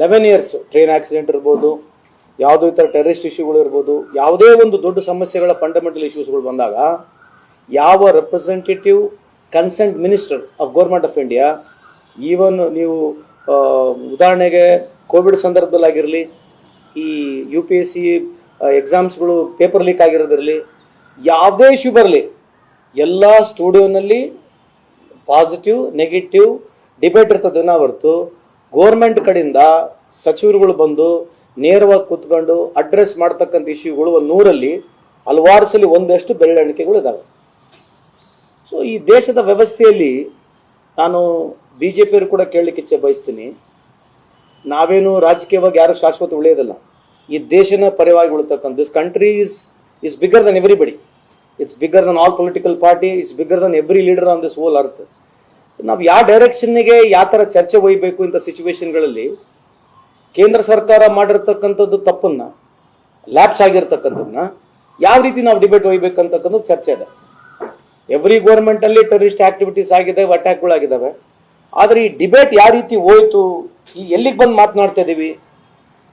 Eleven years train accident ಇರ್ಬೋದು, ಯಾವುದೋ ಈ ಥರ ಟೆರರಿಸ್ಟ್ ಇಶ್ಯೂಗಳು ಇರ್ಬೋದು, ಯಾವುದೇ ಒಂದು ದೊಡ್ಡ ಸಮಸ್ಯೆಗಳ ಫಂಡಮೆಂಟಲ್ ಇಶ್ಯೂಸ್ಗಳು ಬಂದಾಗ, ಯಾವ representative consent minister of government of India even ನೀವು ಉದಾಹರಣೆಗೆ ಕೋವಿಡ್ ಸಂದರ್ಭದಲ್ಲಾಗಿರಲಿ, ಈ ಯು ಪಿ ಎಸ್ ಸಿ ಎಕ್ಸಾಮ್ಸ್ಗಳು ಪೇಪರ್ ಲೀಕ್ ಆಗಿರೋದಿರಲಿ ಯಾವುದೇ ಇಶ್ಯೂ ಬರಲಿ, ಎಲ್ಲ ಸ್ಟುಡಿಯೋನಲ್ಲಿ ಪಾಸಿಟಿವ್ ನೆಗೆಟಿವ್ ಡಿಬೇಟ್ ಇರ್ತದನ್ನ ಹೊರತು. ಗೋರ್ಮೆಂಟ್ ಕಡೆಯಿಂದ ಸಚಿವರುಗಳು ಬಂದು ನೇರವಾಗಿ ಕೂತ್ಕೊಂಡು ಅಡ್ರೆಸ್ ಮಾಡ್ತಕ್ಕಂಥ ಇಶ್ಯೂಗಳು ಒಂದು ನೂರಲ್ಲಿ ಹಲವಾರು ಸಲ ಒಂದಷ್ಟು ಬೆರಳೆಣಿಕೆಗಳು ಇದ್ದಾವೆ ಸೊ ಈ ದೇಶದ ವ್ಯವಸ್ಥೆಯಲ್ಲಿ ನಾನು ಬಿ ಜೆ ಪಿಯವರು ಕೂಡ ಕೇಳಲಿಕ್ಕೆ ಇಚ್ಛೆ ಬಯಸ್ತೀನಿ. ನಾವೇನು ರಾಜಕೀಯವಾಗಿ ಯಾರು ಶಾಶ್ವತ ಉಳಿಯೋದಿಲ್ಲ. ಈ ದೇಶನ ಪರವಾಗಿ ಉಳಿತಕ್ಕಂಥ this country is is bigger than everybody it's bigger than all political party it's bigger than every leader on this whole earth ನಾವು ಯಾವ ಡೈರೆಕ್ಷನ್ಗೆ ಯಾವ ಥರ ಚರ್ಚೆ ಒಯ್ಯಬೇಕು ಇಂಥ ಸಿಚುವೇಶನ್ಗಳಲ್ಲಿ ಕೇಂದ್ರ ಸರ್ಕಾರ ಮಾಡಿರ್ತಕ್ಕಂಥದ್ದು ತಪ್ಪನ್ನ ಲ್ಯಾಪ್ಸ್ ಆಗಿರ್ತಕ್ಕಂಥದ್ದನ್ನ ಯಾವ ರೀತಿ ನಾವು ಡಿಬೇಟ್ ಒಯ್ಬೇಕಂತಕ್ಕಂಥದ್ದು ಚರ್ಚೆ ಇದೆ ಎವ್ರಿ ಗೋರ್ಮೆಂಟ್ ಅಲ್ಲಿ ಟೆರರಿಸ್ಟ್ ಆಕ್ಟಿವಿಟೀಸ್ ಆಗಿದೆ ಅಟ್ಯಾಕ್ಗಳಾಗಿದ್ದಾವೆ ಆದರೆ ಈ ಡಿಬೇಟ್ ಯಾವ ರೀತಿ ಹೋಯ್ತು, ಈ ಎಲ್ಲಿಗೆ ಬಂದು ಮಾತನಾಡ್ತಾ ಇದ್ದೀವಿ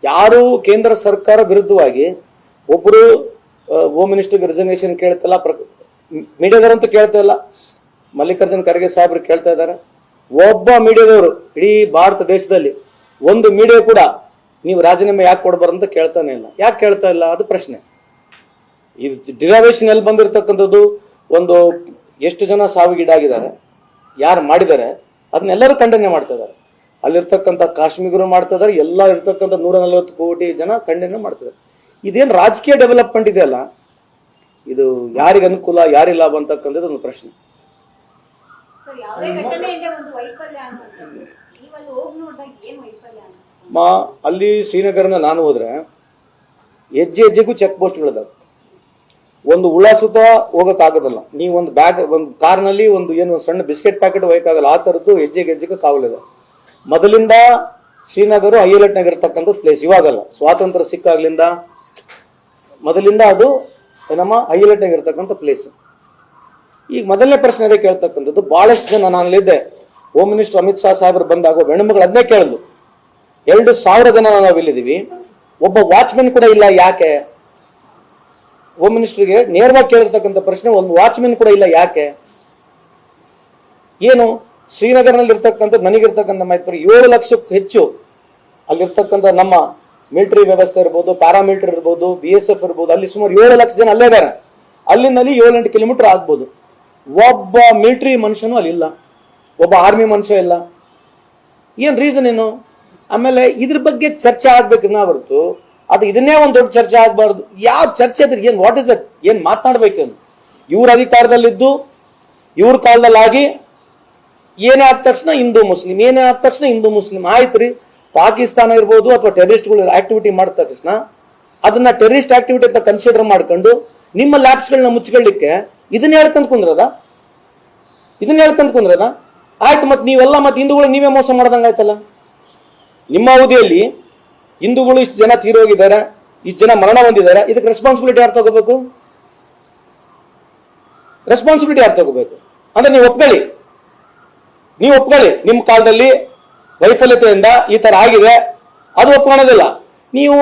ಯಾರು ಕೇಂದ್ರ ಸರ್ಕಾರ ವಿರುದ್ಧವಾಗಿ ಒಬ್ಬರು ಹೋಮ್ ಮಿನಿಸ್ಟರ್ಗೆ ರಿಸರ್ವೇಷನ್ ಕೇಳ್ತಲ್ಲ ಮೀಡಿಯಾದವರಂತೂ ಕೇಳ್ತಾ ಇಲ್ಲ. ಮಲ್ಲಿಕಾರ್ಜುನ್ ಖರ್ಗೆ ಸಾಹೇಬರು ಕೇಳ್ತಾ ಇದ್ದಾರೆ. ಒಬ್ಬ ಮೀಡಿಯಾದವರು ಇಡೀ ಭಾರತ ದೇಶದಲ್ಲಿ ಒಂದು ಮೀಡಿಯಾ ಕೂಡ ನೀವು ರಾಜೀನಾಮೆ ಯಾಕೆ ಕೊಡಬಾರ್ದು ಅಂತ ಕೇಳ್ತಾನೆ ಇಲ್ಲ. ಯಾಕೆ ಕೇಳ್ತಾ ಇಲ್ಲ? ಅದು ಪ್ರಶ್ನೆ. ಇದು ಡಿರಾವೇಶನ್ ಎಲ್ಲಿ ಬಂದಿರತಕ್ಕಂಥದ್ದು? ಒಂದು ಎಷ್ಟು ಜನ ಸಾವಿಗೀಡಾಗಿದ್ದಾರೆ? ಯಾರು ಮಾಡಿದ್ದಾರೆ? ಅದನ್ನೆಲ್ಲರೂ ಖಂಡನೆ ಮಾಡ್ತಾ ಇದ್ದಾರೆ. ಅಲ್ಲಿರ್ತಕ್ಕಂಥ ಕಾಶ್ಮೀಗರು ಮಾಡ್ತಾ ಇದ್ದಾರೆ. ಎಲ್ಲ ಇರ್ತಕ್ಕಂಥ ನೂರ ನಲವತ್ತು ಕೋಟಿ ಜನ ಖಂಡನೆ ಮಾಡ್ತಿದ್ದಾರೆ ಇದೇನು ರಾಜಕೀಯ ಡೆವಲಪ್ಮೆಂಟ್ ಇದೆಯಲ್ಲ? ಇದು ಯಾರಿಗೆ ಅನುಕೂಲ, ಯಾರಿಗೆ ಲಾಭ ಅಂತಕ್ಕಂಥದ್ದು ಒಂದು ಪ್ರಶ್ನೆ. ಸರ್ ಯಾವುದೇ ಘಟನೆಯಿಂದ ಒಂದು ವೈಫಲ್ಯ ಅನ್ನುವಂಥದ್ದು ನೀವಲ್ಲಿ ಹೋಗಿ ನೋಡಿದಾಗ ಏನ್ ವೈಫಲ್ಯ ಅಂತ? ಮಾ ಅಲ್ಲಿ ಶ್ರೀನಗರನ ನಾನು ಹೋದ್ರೆ ಹೆಜ್ಜೆ ಹೆಜ್ಜೆಗೂ ಚೆಕ್ ಪೋಸ್ಟ್ಗಳಿದಾವೆ ಒಂದು ಹುಳ ಸುತ್ತ ಹೋಗೋಕ್ಕಾಗೋದಲ್ಲ ನೀವು ಒಂದು ಬ್ಯಾಗ್ ಒಂದು ಕಾರ್ನಲ್ಲಿ ಒಂದು ಏನು ಸಣ್ಣ ಬಿಸ್ಕೆಟ್ ಪ್ಯಾಕೆಟ್ ಒಯ್ಯಕ್ಕಾಗಲ್ಲ ಆ ಥರದ್ದು ಹೆಜ್ಜೆಗೆ ಹೆಜ್ಜೆಗೆ ಕಾವಲಿದೆ. ಮೊದಲಿಂದ ಶ್ರೀನಗರ ಹೈಲೈಟ್ನಾಗ ಇರ್ತಕ್ಕಂಥ ಪ್ಲೇಸ್ ಇವಾಗಲ್ಲ ಸ್ವಾತಂತ್ರ್ಯ ಸಿಕ್ಕಾಗ್ಲಿಂದ ಮೊದಲಿಂದ ಅದು ನಮ್ಮ ಹೈಲೈಟ್ನಾಗ ಇರ್ತಕ್ಕಂಥ ಪ್ಲೇಸ್ ಈಗ ಮೊದಲನೇ ಪ್ರಶ್ನೆ ಅದೇ ಕೇಳ್ತಕ್ಕಂಥದ್ದು. ಬಹಳಷ್ಟು ಜನ ನಾನಲ್ಲಿದ್ದೆ. ಹೋಮ್ ಮಿನಿಸ್ಟರ್ ಅಮಿತ್ ಶಾ ಸಾಹೇಬರು ಬಂದಾಗ ಹೆಣ್ಮಗಳು ಅದನ್ನೇ ಕೇಳಿದ್ಲು. ಎರಡು ಸಾವಿರ ಜನ ನಾವು ಇಲ್ಲಿದ್ದೀವಿ ಒಬ್ಬ ವಾಚ್ಮೆನ್ ಕೂಡ ಇಲ್ಲ ಯಾಕೆ? ಹೋಮ್ ಮಿನಿಸ್ಟರ್ಗೆ ನೇರವಾಗಿ ಕೇಳಿರ್ತಕ್ಕಂಥ ಪ್ರಶ್ನೆ, ಒಂದು ವಾಚ್ಮೆನ್ ಕೂಡ ಇಲ್ಲ ಯಾಕೆ? ಏನು? ಶ್ರೀನಗರ್ನಲ್ಲಿ ಇರ್ತಕ್ಕಂಥ, ನನಗಿರ್ತಕ್ಕಂಥ ಮೈತ್ರಿ ಏಳು ಲಕ್ಷಕ್ಕೂ ಹೆಚ್ಚು. ಅಲ್ಲಿರ್ತಕ್ಕಂಥ ನಮ್ಮ ಮಿಲಿಟರಿ ವ್ಯವಸ್ಥೆ ಇರ್ಬೋದು ಪ್ಯಾರಾಮಿಲಿಟರಿ ಇರ್ಬೋದು ಬಿ ಎಸ್ ಎಫ್ ಇರ್ಬೋದು, ಅಲ್ಲಿ ಸುಮಾರು ಏಳು ಲಕ್ಷ ಜನ ಅಲ್ಲೇ ಇದ್ದಾರೆ. ಅಲ್ಲಿಂದಲ್ಲಿ ಏಳೆಂಟು ಕಿಲೋಮೀಟರ್ ಆಗ್ಬೋದು. ಒಬ್ಬ ಮಿಲಿಟರಿ ಮನುಷ್ಯನೂ ಅಲ್ಲಿಲ್ಲ ಒಬ್ಬ ಆರ್ಮಿ ಮನುಷ್ಯ ಇಲ್ಲ. ಏನು ರೀಸನ್ ಏನು? ಆಮೇಲೆ ಇದ್ರ ಬಗ್ಗೆ ಚರ್ಚೆ ಆಗ್ಬೇಕು ನಾ ಹೊರತು. ಅದು ಇದನ್ನೇ ಒಂದು ದೊಡ್ಡ ಚರ್ಚೆ ಆಗಬಾರ್ದು. ಯಾವ ಚರ್ಚೆ ಅದ್ರ ಏನು ವಾಟ್ ಇಸ್ ಅಟ್ ಏನು ಮಾತನಾಡ್ಬೇಕು ಇವ್ರ ಅಧಿಕಾರದಲ್ಲಿದ್ದು, ಇವ್ರ ಕಾಲದಲ್ಲಾಗಿ ಏನೇ ಆದ ತಕ್ಷಣ ಹಿಂದೂ ಮುಸ್ಲಿಂ, ಏನೇ ಆದ ತಕ್ಷಣ ಹಿಂದೂ ಮುಸ್ಲಿಂ. ಆಯ್ತು ರೀ. ಪಾಕಿಸ್ತಾನ ಇರ್ಬೋದು ಅಥವಾ ಟೆರರಿಸ್ಟ್ಗಳು ಆಕ್ಟಿವಿಟಿ ಮಾಡಿದ ತಕ್ಷಣ ಅದನ್ನ ಟೆರರಿಸ್ಟ್ ಆಕ್ಟಿವಿಟಿ ಅಂತ ಕನ್ಸಿಡರ್ ಮಾಡ್ಕೊಂಡು ನಿಮ್ಮ ಲ್ಯಾಬ್ಸ್ಗಳನ್ನ ಮುಚ್ಕೊಳ್ಳಿಕ್ಕೆ ಇದನ್ನ ಹೇಳ್ಕೊಂಡ್ ಕುಂದ್ರದ? ಇದನ್ನ ಹೇಳ್ಕೊಂಡ್ ಕುಂದ್ರದ? ಆಯ್ತು ಮತ್ತೆ ನೀವೆಲ್ಲ ಮತ್ತೆ ಹಿಂದೂಗಳು ನೀವೇ ಮೋಸ ಮಾಡ್ದಂಗೆ ಆಯ್ತಲ್ಲ? ನಿಮ್ಮ ಅವಧಿಯಲ್ಲಿ ಹಿಂದೂಗಳು ಇಷ್ಟು ಜನ ತೀರೋಗಿದ್ದಾರೆ, ಇಷ್ಟು ಜನ ಮರಣ ಹೊಂದಿದ್ದಾರೆ, ಇದಕ್ಕೆ ರೆಸ್ಪಾನ್ಸಿಬಿಲಿಟಿ ಯಾರು ತಗೋಬೇಕು? ರೆಸ್ಪಾನ್ಸಿಬಿಲಿಟಿ ಯಾರು ತಗೋಬೇಕು? ಅಂದ್ರೆ ನೀವು ಒಪ್ಕೊಳ್ಳಿ. ನೀವು ಒಪ್ಕೊಳ್ಳಿ. ನಿಮ್ಮ ಕಾಲದಲ್ಲಿ ವೈಫಲ್ಯತೆಯಿಂದ ಈ ತರ ಆಗಿದೆ. ಅದು ಒಪ್ಕೊಳ್ಳೋದಿಲ್ಲ. ನೀವು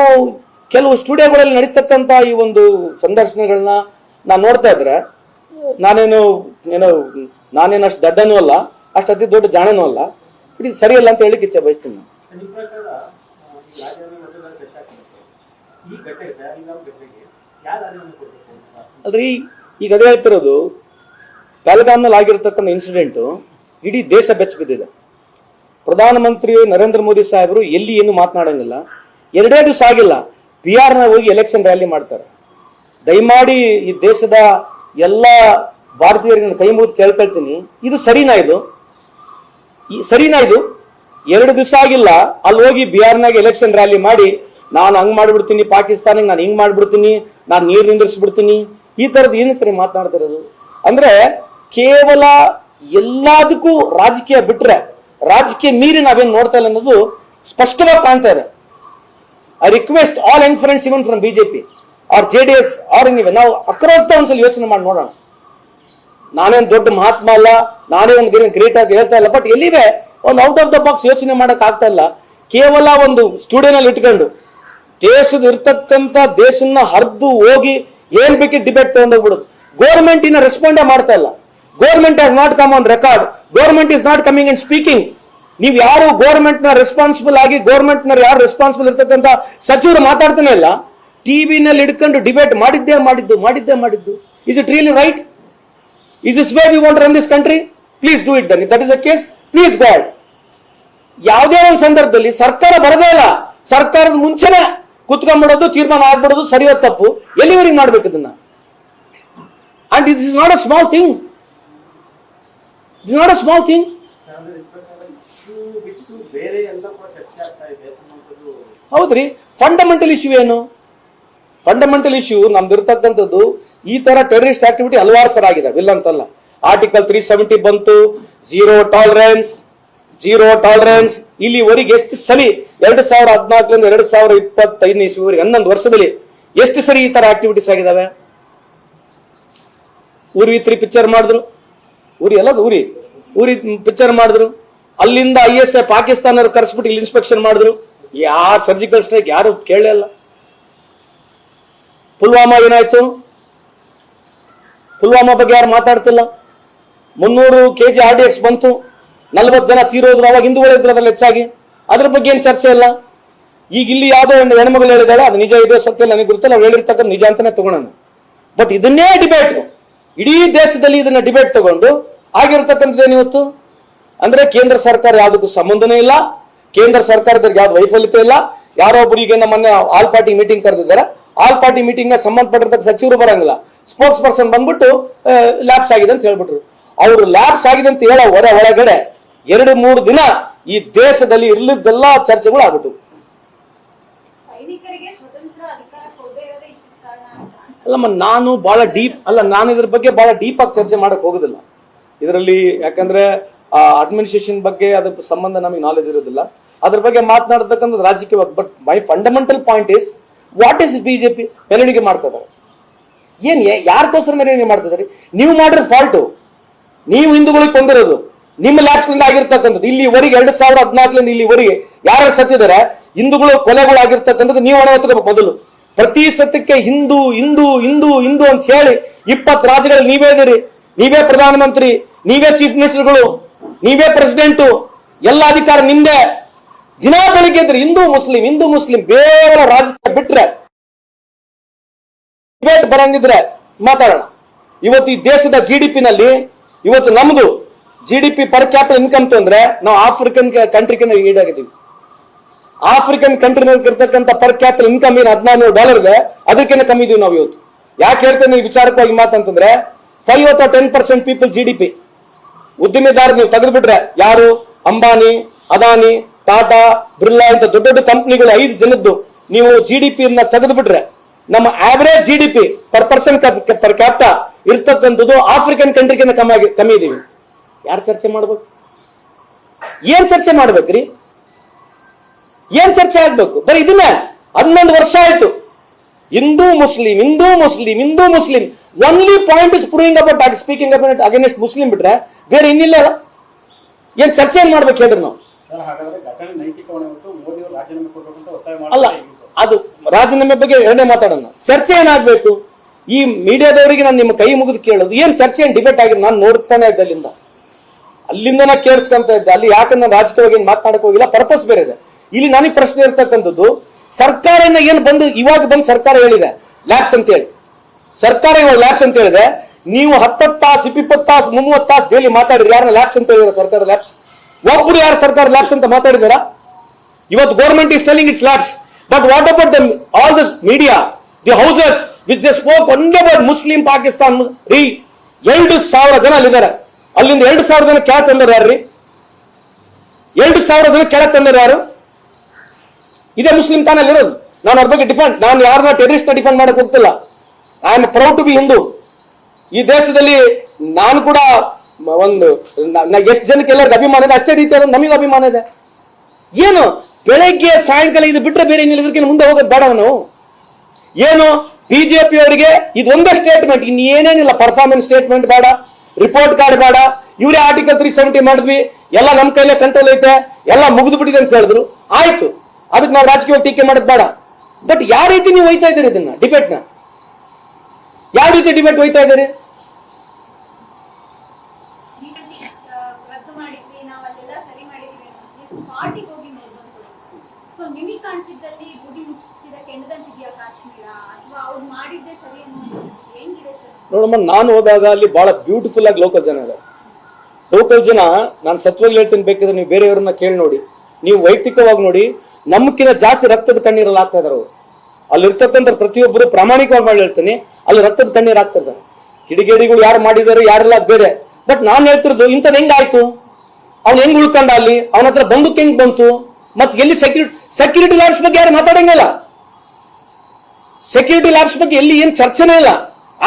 ಕೆಲವು ಸ್ಟುಡಿಯೋಗಳಲ್ಲಿ ನಡೀತಕ್ಕಂಥ ಈ ಒಂದು ಸಂದರ್ಶನಗಳನ್ನ ನಾನು ನೋಡ್ತಾ ಇದ್ರೆ ನಾನೇನು ಏನೋ ನಾನೇನು ಅಷ್ಟು ದಡ್ಡನೂ ಅಲ್ಲ ಅಷ್ಟು ಅತಿ ದೊಡ್ಡ ಜಾಣನೂ ಅಲ್ಲ. ಇದು ಸರಿಯಲ್ಲ ಅಂತ ಹೇಳಿಕ್ಕೆ ಇಚ್ಛೆ ಬಯಸ್ತೀನಿ ನಾನು. ಈ ಈಗ ಅದೇ ಹೇಳ್ತಿರೋದು ಪಹಲ್ಗಾಮ್ನಲ್ಲಿ ಆಗಿರತಕ್ಕಂಥ ಇನ್ಸಿಡೆಂಟು ಇಡೀ ದೇಶ ಬೆಚ್ಚ ಬಿದ್ದಿದೆ. ಪ್ರಧಾನಮಂತ್ರಿ ನರೇಂದ್ರ ಮೋದಿ ಸಾಹೇಬರು ಎಲ್ಲಿ ಏನು ಮಾತನಾಡಂಗಿಲ್ಲ. ಎರಡೇ ದಿವಸ ಆಗಿಲ್ಲ. ಬಿಹಾರ್ನ ಹೋಗಿ ಎಲೆಕ್ಷನ್ ರ್ಯಾಲಿ ಮಾಡ್ತಾರೆ. ದಯಮಾಡಿ ಈ ದೇಶದ ಎಲ್ಲ ಭಾರತೀಯರಿಗೆ ನಾನು ಕೈ ಮುಗಿದು ಕೇಳ್ಕೊಳ್ತೀನಿ ಇದು ಸರಿನಾ ಇದು? ಸರಿನಾ ಇದು? ಎರಡು ದಿವಸ ಆಗಿಲ್ಲ, ಅಲ್ಲಿ ಹೋಗಿ ಬಿಹಾರ್ನಾಗ ಎಲೆಕ್ಷನ್ ರ್ಯಾಲಿ ಮಾಡಿ, ನಾನು ಹಂಗ್ ಮಾಡ್ಬಿಡ್ತೀನಿ, ಪಾಕಿಸ್ತಾನಿಗೆ ನಾನು ಹಿಂಗ್ ಮಾಡ್ಬಿಡ್ತೀನಿ, ನಾನು ನೀರು ನಿಂದ್ರಿಸ್ಬಿಡ್ತೀನಿ. ಈ ತರದ್ ಏನಂತಾರೆ ಮಾತನಾಡ್ತಿರೋದು ಅಂದ್ರೆ ಕೇವಲ ಎಲ್ಲದಕ್ಕೂ ರಾಜಕೀಯ ಬಿಟ್ರೆ, ರಾಜಕೀಯ ಮೀರಿ ನಾವೇನು ನೋಡ್ತಾ ಇಲ್ಲ ಅನ್ನೋದು ಸ್ಪಷ್ಟವಾಗಿ ಕಾಣ್ತಾ ಇದೆ. I request all young friends even from BJP or J D S or ನೀವೇ ನಾವು ಅಕ್ರಾಸ್ ದ ಒಂದ್ಸಲ ಯೋಚನೆ ಮಾಡಿ ನೋಡೋಣ ನಾನೇನು ದೊಡ್ಡ ಮಹಾತ್ಮ ಅಲ್ಲ ನಾನೇ ಒಂದು ಗ್ರೇಟ್ ಆಗಿ ಹೇಳ್ತಾ ಇಲ್ಲ ಬಟ್ ಎಲ್ಲಿವೆ ಒಂದು ಔಟ್ ಆಫ್ ದ ಬಾಕ್ಸ್ ಯೋಚನೆ ಮಾಡಕ್ ಆಗ್ತಾ ಇಲ್ಲ ಕೇವಲ ಒಂದು ಸ್ಟುಡಿಯೋನಲ್ಲಿ ಇಟ್ಕೊಂಡು ದೇಶದ ಇರ್ತಕ್ಕಂಥ ದೇಶನ ಹರಿದು ಹೋಗಿ ಏನ್ ಬೇಕಿ ಡಿಬೇಟ್ ತಗೊಂಡೋಗ್ಬಿಡುದು ಗೋರ್ಮೆಂಟ್ ಇನ್ನ ರೆಸ್ಪಾಂಡೇ ಮಾಡ್ತಾ ಇಲ್ಲ government has not come on record government is not coming in speaking ನೀವು ಯಾರು ಗೋರ್ಮೆಂಟ್ನ ರೆಸ್ಪಾನ್ಸಿಬಲ್ ಆಗಿ ಗೋರ್ಮೆಂಟ್ನ ಯಾರು ರೆಸ್ಪಾನ್ಸಿಬಲ್ ಇರ್ತಕ್ಕಂಥ ಸಚಿವರು ಮಾತಾಡ್ತಾನೆ ಇಲ್ಲ ಟಿವಿನಲ್ಲಿ ಹಿಡ್ಕೊಂಡು ಡಿಬೇಟ್ ಮಾಡಿದ್ದೇ ಮಾಡಿದ್ದು ಮಾಡಿದ್ದೇ ಮಾಡಿದ್ದು. Is it really right is is way we want run this country please do it than that is a case please god ಯಾವುದೇ ಒಂದು ಸಂದರ್ಭದಲ್ಲಿ ಸರ್ಕಾರ ಬರದೇ ಇಲ್ಲ. ಸರ್ಕಾರದ ಮುಂಚೆನೆ ಕುತ್ಕೊಂಡ್ಬಿಡೋದು, ತೀರ್ಮಾನ ಆಗ್ಬಿಡೋದು ಸರಿಯೋ ತಪ್ಪು. ಎಲ್ಲಿವರೆಗೆ ಮಾಡ್ಬೇಕು ಇದನ್ನ? And is is not a small thing is not a small thing ಸಾವಿರದ ಇಪ್ಪತ್ತಾರು ಇಶ್ಯೂ ಬಿಟ್ಟು ಬೇರೆ ಎಲ್ಲ ಕೂಡ ಚರ್ಚೆ ಹೌದ್ರಿ? ಫಂಡಮೆಂಟಲ್ ಇಶ್ಯೂ ಏನು? ಫಂಡಮೆಂಟಲ್ ಇಶ್ಯೂ ನಮ್ದು ಇರ್ತಕ್ಕಂಥದ್ದು ಈ ತರ ಟೆರರಿಸ್ಟ್ ಆಕ್ಟಿವಿಟಿ ಹಲವಾರು ಸರ ಆಗಿದೆ. ಇಲ್ಲ ಅಂತಲ್ಲ. ಆರ್ಟಿಕಲ್ ತ್ರೀ ಸೆವೆಂಟಿ ಬಂತು. ಜೀರೋ ಟಾಲರೆನ್ಸ್ ಜೀರೋ ಟಾಲರೆನ್ಸ್ ಇಲ್ಲಿವರೆಗೆ ಎಷ್ಟು ಸರಿ ಎರಡು ಸಾವಿರ ಹದಿನಾಲ್ಕರಿಂದ ಎರಡು ಸಾವಿರ ಇಪ್ಪತ್ತೈದನೇ ಇಸ್ವಿವರೆಗೆ, ಹನ್ನೊಂದು ವರ್ಷದಲ್ಲಿ ಎಷ್ಟು ಸರಿ ಈ ತರ ಆಕ್ಟಿವಿಟೀಸ್ ಆಗಿದಾವೆ? ಊರಿ ತ್ರೀ ಪಿಕ್ಚರ್ ಮಾಡಿದ್ರು. ಊರಿ ಎಲ್ಲದು ಊರಿ? ಊರಿ ಪಿಕ್ಚರ್ ಮಾಡಿದ್ರು. ಅಲ್ಲಿಂದ ಐ ಎಸ್ ಎ ಪಾಕಿಸ್ತಾನ ಕರೆಸ್ಬಿಟ್ಟು ಇಲ್ಲಿ ಇನ್ಸ್ಪೆಕ್ಷನ್ ಮಾಡಿದ್ರು. ಯಾರು ಸರ್ಜಿಕಲ್ ಸ್ಟ್ರೈಕ್ ಯಾರು ಕೇಳೇ ಇಲ್ಲ. ಪುಲ್ವಾಮಾ ಏನಾಯ್ತು? ಪುಲ್ವಾಮಾ ಬಗ್ಗೆ ಯಾರು ಮಾತಾಡ್ತಿಲ್ಲ. ಮುನ್ನೂರು K G R D X ಬಂತು. ನಲ್ವತ್ತು ಜನ ತೀರೋದ್ರು. ಅವಾಗ ಹಿಂದೂಗಳು ಇದ್ರು ಅದ್ರಲ್ಲಿ ಹೆಚ್ಚಾಗಿ. ಅದ್ರ ಬಗ್ಗೆ ಏನು ಚರ್ಚೆ ಇಲ್ಲ. ಈಗ ಇಲ್ಲಿ ಯಾವುದೋ ಒಂದು ಹೆಣ್ಮಗಳು ಹೇಳಿದಾಳೆ. ಅದು ನಿಜ ಇದೆ ಸತ್ಯ ನನಗೆ ಗೊತ್ತಿಲ್ಲ. ಅವ್ರು ಹೇಳಿರ್ತಕ್ಕಂಥ ನಿಜ ಅಂತಾನೆ ತಗೊಳೋಣ ಬಟ್ ಇದನ್ನೇ ಡಿಬೇಟ್ ಇಡೀ ದೇಶದಲ್ಲಿ ಇದನ್ನ ಡಿಬೇಟ್ ತಗೊಂಡು, ಆಗಿರ್ತಕ್ಕಂಥದ್ದೇನು ಇವತ್ತು? ಅಂದ್ರೆ ಕೇಂದ್ರ ಸರ್ಕಾರ ಯಾವುದಕ್ಕೂ ಸಂಬಂಧನೇ ಇಲ್ಲ. ಕೇಂದ್ರ ಸರ್ಕಾರದವ್ರಿಗೆ ಯಾವ್ದು ವೈಫಲ್ಯತೆ ಇಲ್ಲ. ಯಾರೋ ಒಬ್ರು ಈಗ ನಮ್ಮನ್ನ ಆಲ್ ಪಾರ್ಟಿ ಮೀಟಿಂಗ್ ಕರೆದಿದ್ದಾರೆ. ಆಲ್ ಪಾರ್ಟಿ ಮೀಟಿಂಗ್ನ ಸಂಬಂಧಪಟ್ಟಿರ್ತಕ್ಕ ಸಚಿವರು ಬರಂಗಿಲ್ಲ. ಸ್ಪೋಕ್ಸ್ ಪರ್ಸನ್ ಬಂದ್ಬಿಟ್ಟು ಲ್ಯಾಪ್ಸ್ ಆಗಿದೆ ಅಂತ ಹೇಳ್ಬಿಟ್ರು. ಅವರು ಲ್ಯಾಪ್ಸ್ ಆಗಿದೆ ಅಂತ ಹೇಳೋ ಹೊರ ಒಳಗಡೆ ಎರಡು ಮೂರು ದಿನ ಈ ದೇಶದಲ್ಲಿ ಇರ್ಲಿದ್ದೆಲ್ಲ ಚರ್ಚೆಗಳು ಆಗ್ಬಿಟ್ಟು ಅಲ್ಲಮ್ಮ ನಾನು ಬಹಳ ಡೀಪ್ ಅಲ್ಲ ನಾನು ಇದ್ರ ಬಗ್ಗೆ ಬಹಳ ಡೀಪ್ ಆಗಿ ಚರ್ಚೆ ಮಾಡಕ್ ಹೋಗೋದಿಲ್ಲ. ಇದರಲ್ಲಿ ಯಾಕಂದ್ರೆ ಅಡ್ಮಿನಿಸ್ಟ್ರೇಷನ್ ಬಗ್ಗೆ ಅದ್ರ ಸಂಬಂಧ ನಮಗೆ ನಾಲೆಜ್ ಇರೋದಿಲ್ಲ ಅದ್ರ ಬಗ್ಗೆ ಮಾತನಾಡತಕ್ಕಂಥ ರಾಜಕೀಯವಾಗಿ but my fundamental point is what is BJP ಮೆರವಣಿಗೆ ಮಾಡ್ತಾ ಏನು ಏನ್ ಯಾರಕ್ಕೋಸ್ಕರ ಮೆರವಣಿಗೆ ಮಾಡ್ತಿದ್ದಾರೆ ನೀವು ಮಾಡಿರೋ ಫಾಲ್ಟು ನೀವು ಹಿಂದೂಗಳಿಗೆ ಕೊಂದಿರೋದು, ನಿಮ್ಮ ಲ್ಯಾಬ್ಸ್ನಿಂದ ಆಗಿರ್ತಕ್ಕಂಥದ್ದು, ಇಲ್ಲಿವರೆಗೆ ಎರಡ್ ಸಾವಿರದ ಹದಿನಾಲ್ಕರಿಂದ ಇಲ್ಲಿವರೆಗೆ ಯಾರು ಸತ್ತಿದ್ದಾರೆ, ಹಿಂದೂಗಳು ಕೊಲೆಗಳಾಗಿರ್ತಕ್ಕಂಥದ್ದು ನೀವು ಹಣ ಬದಲು ಪ್ರತಿ ಸತ್ಯಕ್ಕೆ ಹಿಂದೂ ಹಿಂದೂ ಹಿಂದೂ ಹಿಂದೂ ಅಂತ ಹೇಳಿ ಇಪ್ಪತ್ತು ರಾಜ್ಯಗಳಲ್ಲಿ ನೀವೇ ಇದೀರಿ ನೀವೇ ಪ್ರಧಾನಮಂತ್ರಿ, ನೀವೇ ಚೀಫ್ ಮಿನಿಸ್ಟರ್ಗಳು ನೀವೇ ಪ್ರೆಸಿಡೆಂಟು ಎಲ್ಲ ಅಧಿಕಾರ ನಿಮ್ದೇ. ದಿನ ಬೆಳಿಗ್ಗೆ ಇದ್ರೆ ಹಿಂದೂ ಮುಸ್ಲಿಂ ಹಿಂದೂ ಮುಸ್ಲಿಂ ಬೇರೆ ರಾಜಕೀಯ ಬಿಟ್ರೆ ಡಿಬೇಟ್ ಬರಂಗಿದ್ರೆ ಮಾತಾಡೋಣ. ಇವತ್ತು ಈ ದೇಶದ ಜಿ ಡಿ ನಲ್ಲಿ, ಇವತ್ತು ನಮ್ದು G D P per capital income ತಂದ್ರೆ, ನಾವು ಆಫ್ರಿಕನ್ ಕಂಟ್ರಿಗಿನ ಈಡಾಗಿದ್ದೀವಿ ಆಫ್ರಿಕನ್ ಕಂಟ್ರಿನಲ್ಲಿ ಇರ್ತಕ್ಕಂಥ ಪರ್ ಕ್ಯಾಪಿಟಲ್ ಇನ್ಕಮ್ ಏನು ಹದಿನಾರು ಡಾಲರ್ ಇದೆ ಅದಕ್ಕಿಂತ ಕಮ್ಮಿ ಇದೀವಿ ನಾವು ಇವತ್ತು. ಯಾಕೆ ಹೇಳ್ತೇನೆ ಮಾತು ಮಾತಂತಂದ್ರೆ ಫೈವ್ ಅಥವಾ ten percent people G D P ಉದ್ದಿಮೆದಾರ ನೀವು ತೆಗೆದುಬಿಟ್ರೆ ಯಾರು? ಅಂಬಾನಿ, ಅದಾನಿ, ಟಾಟಾ, ಬಿರ್ಲಾ ಇಂತ ದೊಡ್ಡ ದೊಡ್ಡ ಕಂಪ್ನಿಗಳು ಐದು ಜನದ್ದು ನೀವು ಜಿ ಡಿ ಪಿ ತೆಗೆದುಬಿಟ್ರೆ ನಮ್ಮ average G D P per person per capita ಇರ್ತಕ್ಕಂಥದ್ದು ಆಫ್ರಿಕನ್ ಕಂಟ್ರಿಗಿಂತ ಕಮ್ಮಿ ಕಮ್ಮಿ ಇದೀವಿ. ಯಾರು ಚರ್ಚೆ ಮಾಡ್ಬೇಕು? ಏನ್ ಚರ್ಚೆ ಮಾಡ್ಬೇಕ್ರಿ? ಏನ್ ಚರ್ಚೆ ಆಗ್ಬೇಕು? ಬರೀ ಇದನ್ನೇ. ಹನ್ನೊಂದು ವರ್ಷ ಆಯ್ತು. Hindu Muslim Hindu Muslim Hindu Muslim. Only point is proving about speaking about against Muslim ಬಿಟ್ರೆ ಬೇರೆ ಇನ್ನಿಲ್ಲ? ಏನ್ ಚರ್ಚೆ ಏನ್ ಮಾಡ್ಬೇಕು ಹೇಳಿದ್ರು ನಾವು? ಅಲ್ಲ ಅದು ರಾಜೀನಾಮೆ ಬಗ್ಗೆ ಎರಡನೇ ಮಾತಾಡೋಣ. ಚರ್ಚೆ ಏನಾಗ್ಬೇಕು? ಈ ಮೀಡಿಯಾದವರಿಗೆ ನಾನು ನಿಮ್ಮ ಕೈ ಮುಗಿದು ಕೇಳೋದು. ಏನ್ ಚರ್ಚೆ ಏನ್ ಡಿಬೇಟ್ ಆಗಿದೆ ನಾನು ನೋಡ್ತಾನೆ ಇದ್ದೆ ಅಲ್ಲಿಂದ ಅಲ್ಲಿಂದ ನಾ ಕೇಳಿಸ್ಕೊಂತ ಇದ್ದೆ. ಅಲ್ಲಿ ಯಾಕಂದ್ರೆ ನಾನು ರಾಜಕೀಯವಾಗಿ ಏನ್ ಮಾತನಾಡಕ್ ಹೋಗಿಲ್ಲ? ಪರ್ಪಸ್ ಬೇರೆ ಇದೆ. ಇಲ್ಲಿ ನನಗೆ ಪ್ರಶ್ನೆ ಇರ್ತಕ್ಕಂಥದ್ದು ಸರ್ಕಾರನ ಏನು ಬಂದು ಇವಾಗ ಬಂದು ಸರ್ಕಾರ ಹೇಳಿದೆ ಲ್ಯಾಬ್ಸ್ ಅಂತ ಹೇಳಿ ಸರ್ಕಾರ ಇವಾಗ ಲ್ಯಾಬ್ಸ್ ಅಂತ ಹೇಳಿದೆ ನೀವು ಹತ್ತತ್ತು ತಾಸು ಇಪ್ಪಿಪ್ಪತ್ತು ತಾಸು, ಮೂವತ್ತು ತಾಸು ಡೈಲಿ ಮಾತಾಡಿದ್ರೆ ಯಾರನ್ನ ಲ್ಯಾಬ್ಸ್ ಅಂತ ಹೇಳಿದ್ರೆ ಸರ್ಕಾರ ಲ್ಯಾಬ್ಸ್ ಒಬ್ರು ಯಾರು ಸರ್ಕಾರ ಲ್ಯಾಬ್ಸ್ ಅಂತ ಮಾತಾಡಿದಾರ? ಇವತ್ತು government is telling it's labs but what about the all this media the houses which the spoke ಒಂದೇ ಅಬೌಟ್ ಮುಸ್ಲಿಂ ಪಾಕಿಸ್ತಾನ್ ರೀ ಎರಡು ಸಾವಿರ ಜನ ಅಲ್ಲಿದ್ದಾರೆ ಅಲ್ಲಿಂದ ಎರಡು ಸಾವಿರ ಜನ ಕೆಳ ತಂದರು ಯಾರ್ರಿ? ಎರಡು ಸಾವಿರ ಜನ ಕೆಳ ತಂದರು ಯಾರು? ಇದೇ ಮುಸ್ಲಿಂ ತಾನಲ್ಲಿ ಇರೋದು. ನಾನು ಅವ್ರ ಬಗ್ಗೆ ಡಿಫೆಂಡ್ ನಾನು ಯಾರನ್ನ ಟೆರರಿಸ್ಟ್ ಡಿಫೆಂಡ್ ಮಾಡಕ್ ಹೋಗ್ತಿಲ್ಲ. I am proud to be Hindu ಈ ದೇಶದಲ್ಲಿ ನಾನು ಕೂಡ ಒಂದು ಎಷ್ಟು ಜನಕ್ಕೆ ಎಲ್ಲರಿಗೂ ಅಭಿಮಾನ ಇದೆ, ಅಷ್ಟೇ ರೀತಿಯಾದ ನಮಗೂ ಅಭಿಮಾನ ಇದೆ. ಏನು? ಬೆಳಗ್ಗೆ, ಸಾಯಂಕಾಲ ಇದು ಬಿಟ್ಟರೆ ಬೇರೆ ಏನಿಲ್ಲ ಮುಂದೆ ಹೋಗೋದು ಬೇಡ ನಾವು ಏನು? ಬಿಜೆಪಿ ಅವರಿಗೆ ಇದೊಂದೇ ಸ್ಟೇಟ್ಮೆಂಟ್ ಇನ್ನು ಏನೇನಿಲ್ಲ ಪರ್ಫಾರ್ಮೆನ್ಸ್ ಸ್ಟೇಟ್ಮೆಂಟ್ ಬೇಡ ರಿಪೋರ್ಟ್ ಕಾರ್ಡ್ ಬೇಡ, ಇವರೇ ಆರ್ಟಿಕಲ್ ತ್ರೀ ಸೆವೆಂಟಿ ಮಾಡಿದ್ವಿ, ಎಲ್ಲ ನಮ್ಮ ಕೈಲೇ ಕಂಟ್ರೋಲ್ ಐತೆ, ಎಲ್ಲ ಮುಗಿದು ಬಿಟ್ಟಿದೆ ಅಂತ ಹೇಳಿದ್ರು. ಆಯ್ತು. ಅದಕ್ಕೆ ನಾವು ರಾಜಕೀಯ ಟೀಕೆ ಮಾಡೋದು ಬೇಡ. ಬಟ್ ಯಾವ ರೀತಿ ನೀವು ಒಯ್ತಾ ಇದ್ದೀರಿ ಇದನ್ನ ಡಿಬೇಟ್ನ ಯಾವ ರೀತಿ ಡಿಬೇಟ್ ಹೋಯ್ತಾ ಇದ್ದೀರಿ? ನೋಡಮ್ಮ ನಾನು ಹೋದಾಗ ಅಲ್ಲಿ ಬಹಳ ಬ್ಯೂಟಿಫುಲ್ ಆಗಿ ಲೋಕಲ್ ಜನ ಇದೆ ಲೋಕಲ್ ಜನ ನಾನು ಸತ್ವಾಗಿ ಹೇಳ್ತೀನಿ ಬೇಕಿದ್ರೆ ನೀವು ಬೇರೆಯವ್ರನ್ನ ಕೇಳಿ ನೋಡಿ. ನೀವು ವೈಯಕ್ತಿಕವಾಗಿ ನೋಡಿ ನಮ್ಕಿನ ಜಾಸ್ತಿ ರಕ್ತದ ಕಣ್ಣೀರಲ್ಲಿ ಆಗ್ತಾ ಇದಾರೆ ಅವರು. ಅಲ್ಲಿರ್ತಕ್ಕಂಥ ಪ್ರತಿಯೊಬ್ಬರು ಪ್ರಾಮಾಣಿಕವಾಗಿ ಮಾಡಿ ಹೇಳ್ತೀನಿ, ಅಲ್ಲಿ ರಕ್ತದ ಕಣ್ಣೀರು ಆಗ್ತಾ ಇದ್ದಾರೆ ಕಿಡಿಗೇಡಿಗಳು ಯಾರು ಮಾಡಿದಾರೆ, ಯಾರೆಲ್ಲ ಬೇರೆ. ಬಟ್ ನಾನು ಹೇಳ್ತಿರೋದು ಇಂಥದ್ದು ಹೆಂಗಾಯ್ತು ಅವ್ನು ಹೆಂಗ್ ಉಳ್ಕೊಂಡ ಅಲ್ಲಿ? ಅವನ ಹತ್ರ ಬಂದು ಹೆಂಗ್ ಬಂತು? ಮತ್ತೆ ಎಲ್ಲಿ ಸೆಕ್ಯೂರಿಟಿ ಸೆಕ್ಯೂರಿಟಿ ಲ್ಯಾಬ್ಸ್ ಬಗ್ಗೆ ಯಾರು ಮಾತಾಡಂಗಿಲ್ಲ. ಸೆಕ್ಯೂರಿಟಿ ಲ್ಯಾಬ್ಸ್ ಬಗ್ಗೆ ಎಲ್ಲಿ ಏನ್ ಚರ್ಚೆನೇ ಇಲ್ಲ.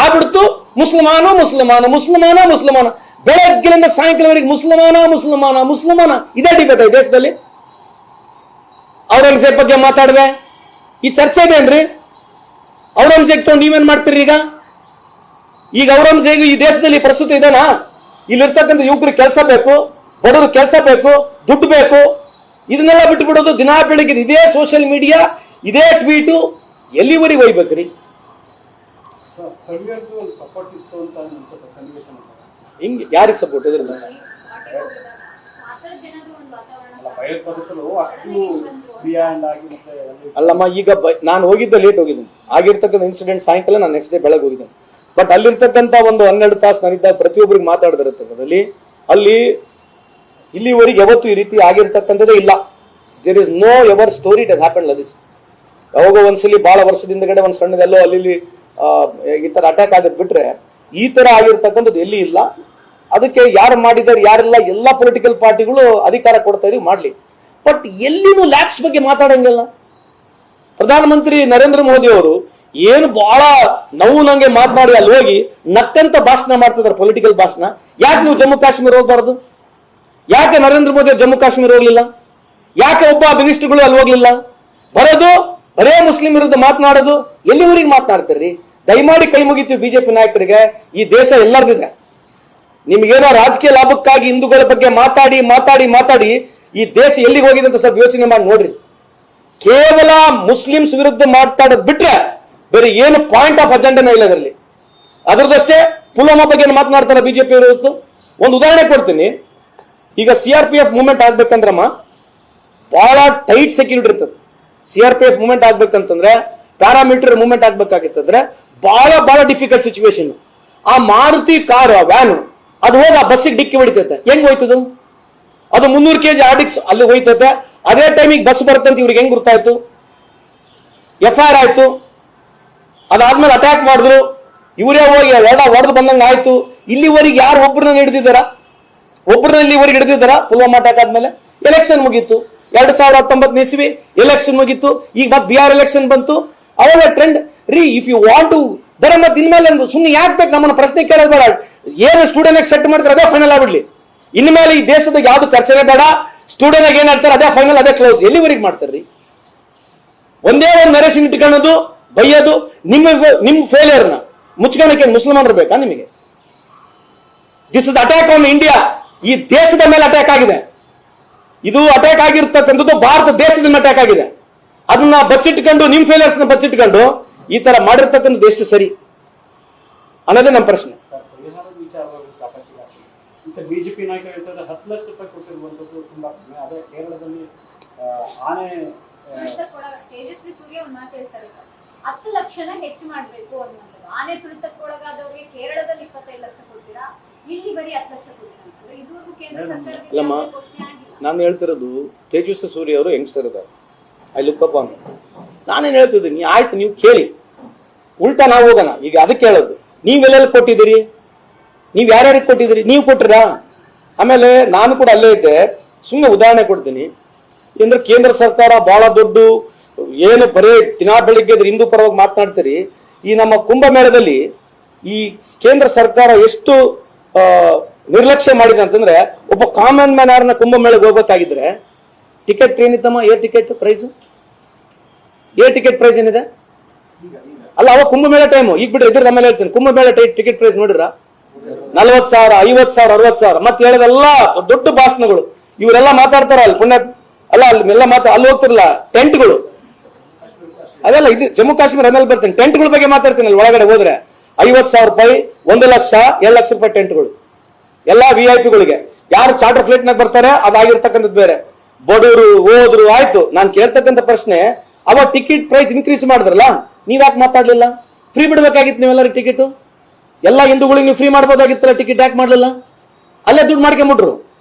ಆಗ್ಬಿಡ್ತು, ಮುಸ್ಲಿಮಾನ ಮುಸ್ಲಮಾನ ಮುಸ್ಲಿಮಾನ ಮುಸ್ಲಮಾನ. ಬೆಳಗ್ಗೆಯಿಂದ ಸಾಯಂಕಾಲವರೆಗೆ ಮುಸ್ಲಿಮಾನ ಮುಸ್ಲಮಾನ ಮುಸ್ಲಮಾನ. ಇದೇ ಡಿಬೇಟ್ ದೇಶದಲ್ಲಿ. ಔರಂಗಜೇಬ್ ಬಗ್ಗೆ ಮಾತಾಡಿದೆ. ಈ ಚರ್ಚೆ ಇದೇನ್ರಿ ಔರಂಗಜೇಬ್ ತಗೊಂಡು ನೀವೇನ್ ಮಾಡ್ತೀರಿ ಈಗ? ಈಗ ಔರಂಗಜೇಬ್ ಈ ದೇಶದಲ್ಲಿ ಪ್ರಸ್ತುತ ಇದಾನಾ? ಇಲ್ಲಿರ್ತಕ್ಕಂಥ ಯುವಕರಿಗೆ ಕೆಲಸ ಬೇಕು ಬಡವರು ಕೆಲಸ ಬೇಕು ದುಡ್ಡು ಬೇಕು. ಇದನ್ನೆಲ್ಲ ಬಿಟ್ಟು ಬಿಡೋದು ದಿನಾ ಬೆಳಿಗ್ಗೆ ಇದೇ ಸೋಷಿಯಲ್ ಮೀಡಿಯಾ ಇದೇ ಟ್ವೀಟು ಎಲ್ಲಿವರೆಗೆ ಒಯ್ಬೇಕ್ರಿ? ಸ- ಸ್ಥಳೀಯರದ್ದು ಸಪೋರ್ಟ್ ಇತ್ತು ಅಂತ ಅನ್ಸುತ್ತೆ ಸನ್ನಿವೇಶ ನೋಡಿದಾಗ. ಹಿಂಗೆ ಯಾರಿಗೆ ಸಪೋರ್ಟ್ ಇದ್ರಲ್ಲ ಸ್ಪಾಟಿಗೆ ಹೋಗಿದಾಗ ಆ ಥರದ್ದು ಏನಾದ್ರು ಒಂದು ವಾತಾವರಣ ಅಲ್ಲ ಅಲ್ಲಮ್ಮ, ಈಗ ನಾನು ಹೋಗಿದ್ದೆ ಲೇಟ್ ಹೋಗಿದ್ದೀನಿ. ಆಗಿರ್ತಕ್ಕಂಥ ಇನ್ಸಿಡೆಂಟ್ ಸಾಯಂಕಾಲ ನಾನು ನೆಕ್ಸ್ಟ್ ಡೇ ಬೆಳಗ್ಗೆ ಹೋಗಿದ್ದೀನಿ. ಬಟ್ ಅಲ್ಲಿರ್ತಕ್ಕಂಥ ಒಂದು ಹನ್ನೆರಡು ತಾಸು ನಾನಿದ್ದಾಗ ಪ್ರತಿಯೊಬ್ಬರಿಗೆ ಮಾತಾಡಿದಿರತಕ್ಕಂಥದ್ದಲ್ಲಿ ಅಲ್ಲಿ. ಇಲ್ಲಿವರೆಗೆ ಯಾವತ್ತೂ ಈ ರೀತಿ ಆಗಿರ್ತಕ್ಕಂಥದ್ದೇ ಇಲ್ಲ. There is no ever story it has happen ಲದಿಸ್ ಯಾವಾಗ ಒಂದ್ಸಲಿ ಬಹಳ ವರ್ಷದಿಂದಗಡೆ ಒಂದು ಸಣ್ಣದೆಲ್ಲೋ ಅಲ್ಲಿ ಈ ತರ ಅಟ್ಯಾಕ್ ಆಗೋದ್ ಬಿಟ್ರೆ ಈ ತರ ಆಗಿರ್ತಕ್ಕಂಥದ್ದು ಎಲ್ಲಿ ಇಲ್ಲ. ಅದಕ್ಕೆ ಯಾರು ಮಾಡಿದ್ದಾರೆ, ಯಾರೆಲ್ಲ, ಎಲ್ಲ ಪೊಲಿಟಿಕಲ್ ಪಾರ್ಟಿಗಳು ಅಧಿಕಾರ ಕೊಡ್ತಾ ಇದೀವಿ ಮಾಡಲಿ. ಬಟ್ ಎಲ್ಲಿನೂ ಲ್ಯಾಬ್ಸ್ ಬಗ್ಗೆ ಮಾತಾಡಂಗಿಲ್ಲ. ಪ್ರಧಾನಮಂತ್ರಿ ನರೇಂದ್ರ ಮೋದಿ ಅವರು ಏನು ಬಹಳ ನೋವು ನಂಗೆ ಮಾತನಾಡಿ ಅಲ್ಲಿ ಹೋಗಿ ನಕ್ಕಂತ ಭಾಷಣ ಮಾಡ್ತಿದ್ದಾರೆ ಪೊಲಿಟಿಕಲ್ ಭಾಷಣ. ಯಾಕೆ ನೀವು ಜಮ್ಮು ಕಾಶ್ಮೀರ ಹೋಗ್ಬಾರ್ದು? ಯಾಕೆ ನರೇಂದ್ರ ಮೋದಿ ಜಮ್ಮು ಕಾಶ್ಮೀರ ಹೋಗ್ಲಿಲ್ಲ? ಯಾಕೆ ಒಬ್ಬ ಮಿನಿಸ್ಟರ್ಗಳು ಅಲ್ಲಿ ಹೋಗ್ಲಿಲ್ಲ? ಬರೋದು ಬರೇ ಮುಸ್ಲಿಂ ವಿರುದ್ಧ ಮಾತನಾಡೋದು. ಎಲ್ಲಿವರೆಗೆ ಮಾತನಾಡ್ತೀರಿ? ದಯಮಾಡಿ ಕೈ ಮುಗಿತೀವಿ ಬಿಜೆಪಿ ನಾಯಕರಿಗೆ. ಈ ದೇಶ ಎಲ್ಲರದಿದೆ. ನಿಮ್ಗೇನೋ ರಾಜಕೀಯ ಲಾಭಕ್ಕಾಗಿ ಹಿಂದೂಗಳ ಬಗ್ಗೆ ಮಾತಾಡಿ ಮಾತಾಡಿ ಮಾತಾಡಿ ಈ ದೇಶ ಎಲ್ಲಿಗೆ ಹೋಗಿದೆ ಅಂತ ಸ್ವಲ್ಪ ಯೋಚನೆ ಮಾಡಿ ನೋಡ್ರಿ. ಕೇವಲ ಮುಸ್ಲಿಮ್ಸ್ ವಿರುದ್ಧ ಮಾತಾಡೋದು ಬಿಟ್ರೆ ಬೇರೆ ಏನು ಪಾಯಿಂಟ್ ಆಫ್ ಅಜೆಂಡಾನ ಇಲ್ಲ ಅದರಲ್ಲಿ. ಅದರದಷ್ಟೇ ಪುಲ್ವಾಮಾ ಬಗ್ಗೆ ಮಾತನಾಡ್ತಾರೆ ಬಿಜೆಪಿ ಇವತ್ತು ಒಂದು ಉದಾಹರಣೆ ಕೊಡ್ತೀನಿ. ಈಗ C R P F movement ಆಗ್ಬೇಕಂದ್ರಮ್ಮ ಬಹಳ ಟೈಟ್ ಸೆಕ್ಯೂರಿಟಿ ಇರ್ತದೆ. C R P F movement ಆಗ್ಬೇಕಂತಂದ್ರೆ paramilitary movement ಆಗ್ಬೇಕಾಗಿತ್ತಂದ್ರೆ ಬಹಳ ಬಹಳ ಡಿಫಿಕಲ್ಟ್ ಸಿಚುವೇಶನ್ ಆ ಮಾರುತಿ ಕಾರು, ಆ ವ್ಯಾನ್ ಅದು ಹೋಗಿ ಬಸ್ಸಿಗೆ ಡಿಕ್ಕಿ ಹೊಡಿತೈತೆ. ಹೆಂಗ್ ಹೋಯ್ತದು? ಅದು ಮುನ್ನೂರು ಕೆ ಜಿ ಆರ್ಡಿಕ್ಸ್ ಅಲ್ಲಿ ಹೋಯ್ತೈತೆ. ಅದೇ ಟೈಮಿಗೆ ಬಸ್ ಬರುತ್ತಂತ ಇವ್ರಿಗೆ ಹೆಂಗ್ ಗೊತ್ತಾಯ್ತು ಎಫ್ ಐ ಆರ್ ಆಯ್ತು. ಅದಾದ್ಮೇಲೆ ಅಟ್ಯಾಕ್ ಮಾಡಿದ್ರು. ಇವರೇ ಹೋಗಿ ಎಲ್ಲ ಹೊಡೆದು ಬಂದಂಗೆ ಆಯ್ತು. ಇಲ್ಲಿವರೆಗೆ ಯಾರು ಒಬ್ಬರನ್ನ ಹಿಡಿದಿದ್ದಾರ? ಒಬ್ಬರನ್ನ ಇಲ್ಲಿವರೆಗೆ ಹಿಡಿದಿದ್ದಾರ? ಪುಲ್ವಾಮಾ ಅಟ್ಯಾಕ್ ಆದ್ಮೇಲೆ? ಎಲೆಕ್ಷನ್ ಮುಗೀತು. ಎರಡ್ ಸಾವಿರದ ಹತ್ತೊಂಬತ್ತು ಇಸ್ವಿ ಎಲೆಕ್ಷನ್ ಮುಗೀತು. ಈಗ ಮತ್ತೆ ಬಿಹಾರ್ ಎಲೆಕ್ಷನ್ ಬಂತು. ಅವಾಗ ಟ್ರೆಂಡ್ ರೀ ಇಫ್ ಯು ವಾಂಟ್ ಟು ಬರ ಮತ್ತೆ ಇನ್ಮೇಲೆ ಸುಮ್ಮನೆ ಯಾಕೆ ಬೇಕು ನಮ್ಮನ್ನ ಪ್ರಶ್ನೆ ಕೇಳೋದು ಬೇಡ. ಏನು ಸ್ಟೂಡೆಂಟ್ ಸೆಟ್ ಮಾಡ್ತಾರೆ ಅದೇ ಫೈನಲ್ ಆಗ್ಬಿಡ್ಲಿ. ಇನ್ಮೇಲೆ ಈ ದೇಶದ ಯಾವ್ದು ಚರ್ಚೆನೇ ಬೇಡ. ಸ್ಟೂಡೆಂಟ್ ಏನ್ ಹೇಳ್ತಾರೆ ಅದೇ ಫೈನಲ್ ಅದೇ ಕ್ಲೋಸ್ ಎಲ್ಲಿವರೆಗೆ ಮಾಡ್ತಾರ್ರಿ? ಒಂದೇ ಒಂದು ನರೇಶನ್ ಇಟ್ಕೊಳ್ಳೋದು ಬೈಯೋದು ನಿಮ್ಮ ನಿಮ್ಮ ಫೇಲಿಯರ್ನ ಮುಚ್ಕೊಳಕ್ಕೆ ಮುಸಲ್ಮಾನರು ಬೇಕಾ ನಿಮಗೆ? This is attack on India ಈ ದೇಶದ ಮೇಲೆ ಅಟ್ಯಾಕ್ ಆಗಿದೆ. ಇದು ಅಟ್ಯಾಕ್ ಆಗಿರ್ತಕ್ಕಂಥದ್ದು ಭಾರತ ದೇಶದ ಮೇಲೆ ಅಟ್ಯಾಕ್ ಆಗಿದೆ. ಅದನ್ನ ಬಚ್ಚಿಟ್ಕೊಂಡು ನಿಮ್ ಫೇಲಿಯರ್ಸ್ನ ಬಚ್ಚಿಟ್ಕೊಂಡು ಈ ತರ ಮಾಡಿರ್ತಕ್ಕಂಥದ್ದು ಎಷ್ಟು ಸರಿ. ಅನ್ನೋದೇ ನಮ್ಮ ಪ್ರಶ್ನೆ. ಬಿಜೆಪಿ ನಾಯಕರು ಹತ್ತು ಲಕ್ಷ ರೂಪಾಯಿ ಕೊಟ್ಟಿರುವಂತದ್ದು ತುಂಬಾ ಕಡಿಮೆ ಅದೇ ಕೇರಳದಲ್ಲಿ ಆನೆ ತೇಜಸ್ವಿ ಸೂರ್ಯ ಒಂದ್ ಮಾತು ಹೇಳ್ತಾರೆ ಸರ್. ಹತ್ತು ಲಕ್ಷನ ಹೆಚ್ಚು ಮಾಡ್ಬೇಕು ಅನ್ನೋದು ಆನೆ ತುಳಿತಕ್ಕೊಳಗಾದವ್ರಿಗೆ ಕೇರಳದಲ್ಲಿ ಇಪ್ಪತ್ತೈದು ಲಕ್ಷ ಕೊಡ್ತೀರಾ? ಇಲ್ಲಿ ಬರೀ ಹತ್ತು ಲಕ್ಷ ಕೊಡ್ತೀರಾ ಇದುವರೆಗೂ ಕೇಂದ್ರ ನಾನು ಹೇಳ್ತಿರೋದು ತೇಜಸ್ವಿ ಸೂರ್ಯ ಅವರು ಯಂಗ್ಸ್ಟರ್ ಇದ್ದಾರೆ. ಐ ಲುಕ್ ಅಪ್ ಆನ್ ನಾನೇನು ಹೇಳ್ತಿದ್ದೀನಿ ಆಯ್ತು, ನೀವು ಕೇಳಿ. ಉಲ್ಟಾ ನಾವು ಹೋಗೋಣ. ಈಗ ಅದಕ್ಕೆ ಹೇಳೋದು. ನೀವೆಲ್ಲೆಲ್ಲಿ ಕೊಟ್ಟಿದ್ದೀರಿ? ನೀವು ಯಾರ್ಯಾರಿಗೆ ಕೊಟ್ಟಿದ್ದೀರಿ? ನೀವು ಕೊಟ್ಟಿರಾ? ಆಮೇಲೆ ನಾನು ಕೂಡ ಅಲ್ಲೇ ಇದ್ದೆ. ಸುಮ್ಮನೆ ಉದಾಹರಣೆ ಕೊಡ್ತೀನಿ. ಅಂದ್ರೆ ಕೇಂದ್ರ ಸರ್ಕಾರ ಬಹಳ ದೊಡ್ಡ, ಏನು ಬರೇ ದಿನಾ ಬೆಳಿಗ್ಗೆ ಹಿಂದೂ ಪರವಾಗಿ ಮಾತನಾಡ್ತೀರಿ. ಈ ನಮ್ಮ ಕುಂಭಮೇಳದಲ್ಲಿ ಈ ಕೇಂದ್ರ ಸರ್ಕಾರ ಎಷ್ಟು ನಿರ್ಲಕ್ಷ್ಯ ಮಾಡಿದೆ ಅಂತಂದ್ರೆ, ಒಬ್ಬ ಕಾಮನ್ ಮ್ಯಾನ್ ಯಾರನ್ನ ಕುಂಭಮೇಳಕ್ಕೆ ಹೋಗ್ಬೇಕಾಗಿದ್ರೆ, ticket ಏನಿತ್ತಮ್ಮ? Air ticket, price? Air ticket price ಏನಿದೆ? ಅಲ್ಲ, ಅವಾಗ ಕುಂಭಮೇಳ ಟೈಮು ಈಗ ಬಿಡ್ರಿ ಇದ್ರ ಆಮೇಲೆ ಹೇಳ್ತೀನಿ. ಕುಂಭಮೇಳ ಟಿಕೆಟ್ ಪ್ರೈಸ್ ನೋಡಿದ್ರ? ನಲ್ವತ್ ಸಾವಿರ ಐವತ್ ಸಾವಿರ ಅರವತ್ ಸಾವಿರ. ಮತ್ತೆ ಹೇಳೋದೆಲ್ಲ ದೊಡ್ಡ ಭಾಷಣಗಳು. ಇವರೆಲ್ಲ ಮಾತಾಡ್ತಾರ ಅಲ್ಲಿ ಪುಣ್ಯ ಅಲ್ಲ, ಅಲ್ಲಿ ಎಲ್ಲ ಮಾತಾ ಅಲ್ಲಿ ಹೋಗ್ತಿರಲ್ಲ, ಟೆಂಟ್ಗಳು. ಅದೆಲ್ಲ ಇದು ಜಮ್ಮು ಕಾಶ್ಮೀರ ಆಮೇಲೆ ಬರ್ತೀನಿ. ಟೆಂಟ್ಗಳ ಬಗ್ಗೆ ಮಾತಾಡ್ತೀನಿ ಅಲ್ಲಿ ಒಳಗಡೆ ಹೋದ್ರೆ. ಐವತ್ ಸಾವಿರ ರೂಪಾಯಿ, ಒಂದು ಲಕ್ಷ, ಎರಡು ಲಕ್ಷ ರೂಪಾಯಿ ಟೆಂಟ್ಗಳು. ಎಲ್ಲ ವಿ ಐ ಪಿಗಳಿಗೆ ಯಾರು ಚಾರ್ಟರ್ ಫ್ಲೈಟ್ ನಾಗ ಬರ್ತಾರೆ, ಅದಾಗಿರ್ತಕ್ಕಂಥದ್ದು ಬೇರೆ. ಬಡವರು ಹೋದ್ರು, ಆಯ್ತು. ನಾನು ಕೇಳ್ತಕ್ಕಂಥ ಪ್ರಶ್ನೆ ಅವ ಟಿಕೆಟ್ ಪ್ರೈಸ್ ಇನ್ಕ್ರೀಸ್ ಮಾಡಿದ್ರಲ್ಲ, ನೀವ್ ಯಾಕೆ ಮಾತಾಡ್ಲಿಲ್ಲ? ಫ್ರೀ ಬಿಡ್ಬೇಕಾಗಿತ್ತು ನೀವೆಲ್ಲರಿಗೆ ಟಿಕೆಟ್ ಎಲ್ಲ ಹಿಂದೂಗಳಿಗೆ ನೀವು ಫ್ರೀ ಮಾಡ್ಬೋದಾಗಿತ್ತಲ್ಲ ಟಿಕೆಟ್ ಯಾಕೆ ಮಾಡಲಿಲ್ಲ? ಅಲ್ಲೇ ದುಡ್ಡು ಮಾಡ್ಕೊಂಬಿಟ್ರು.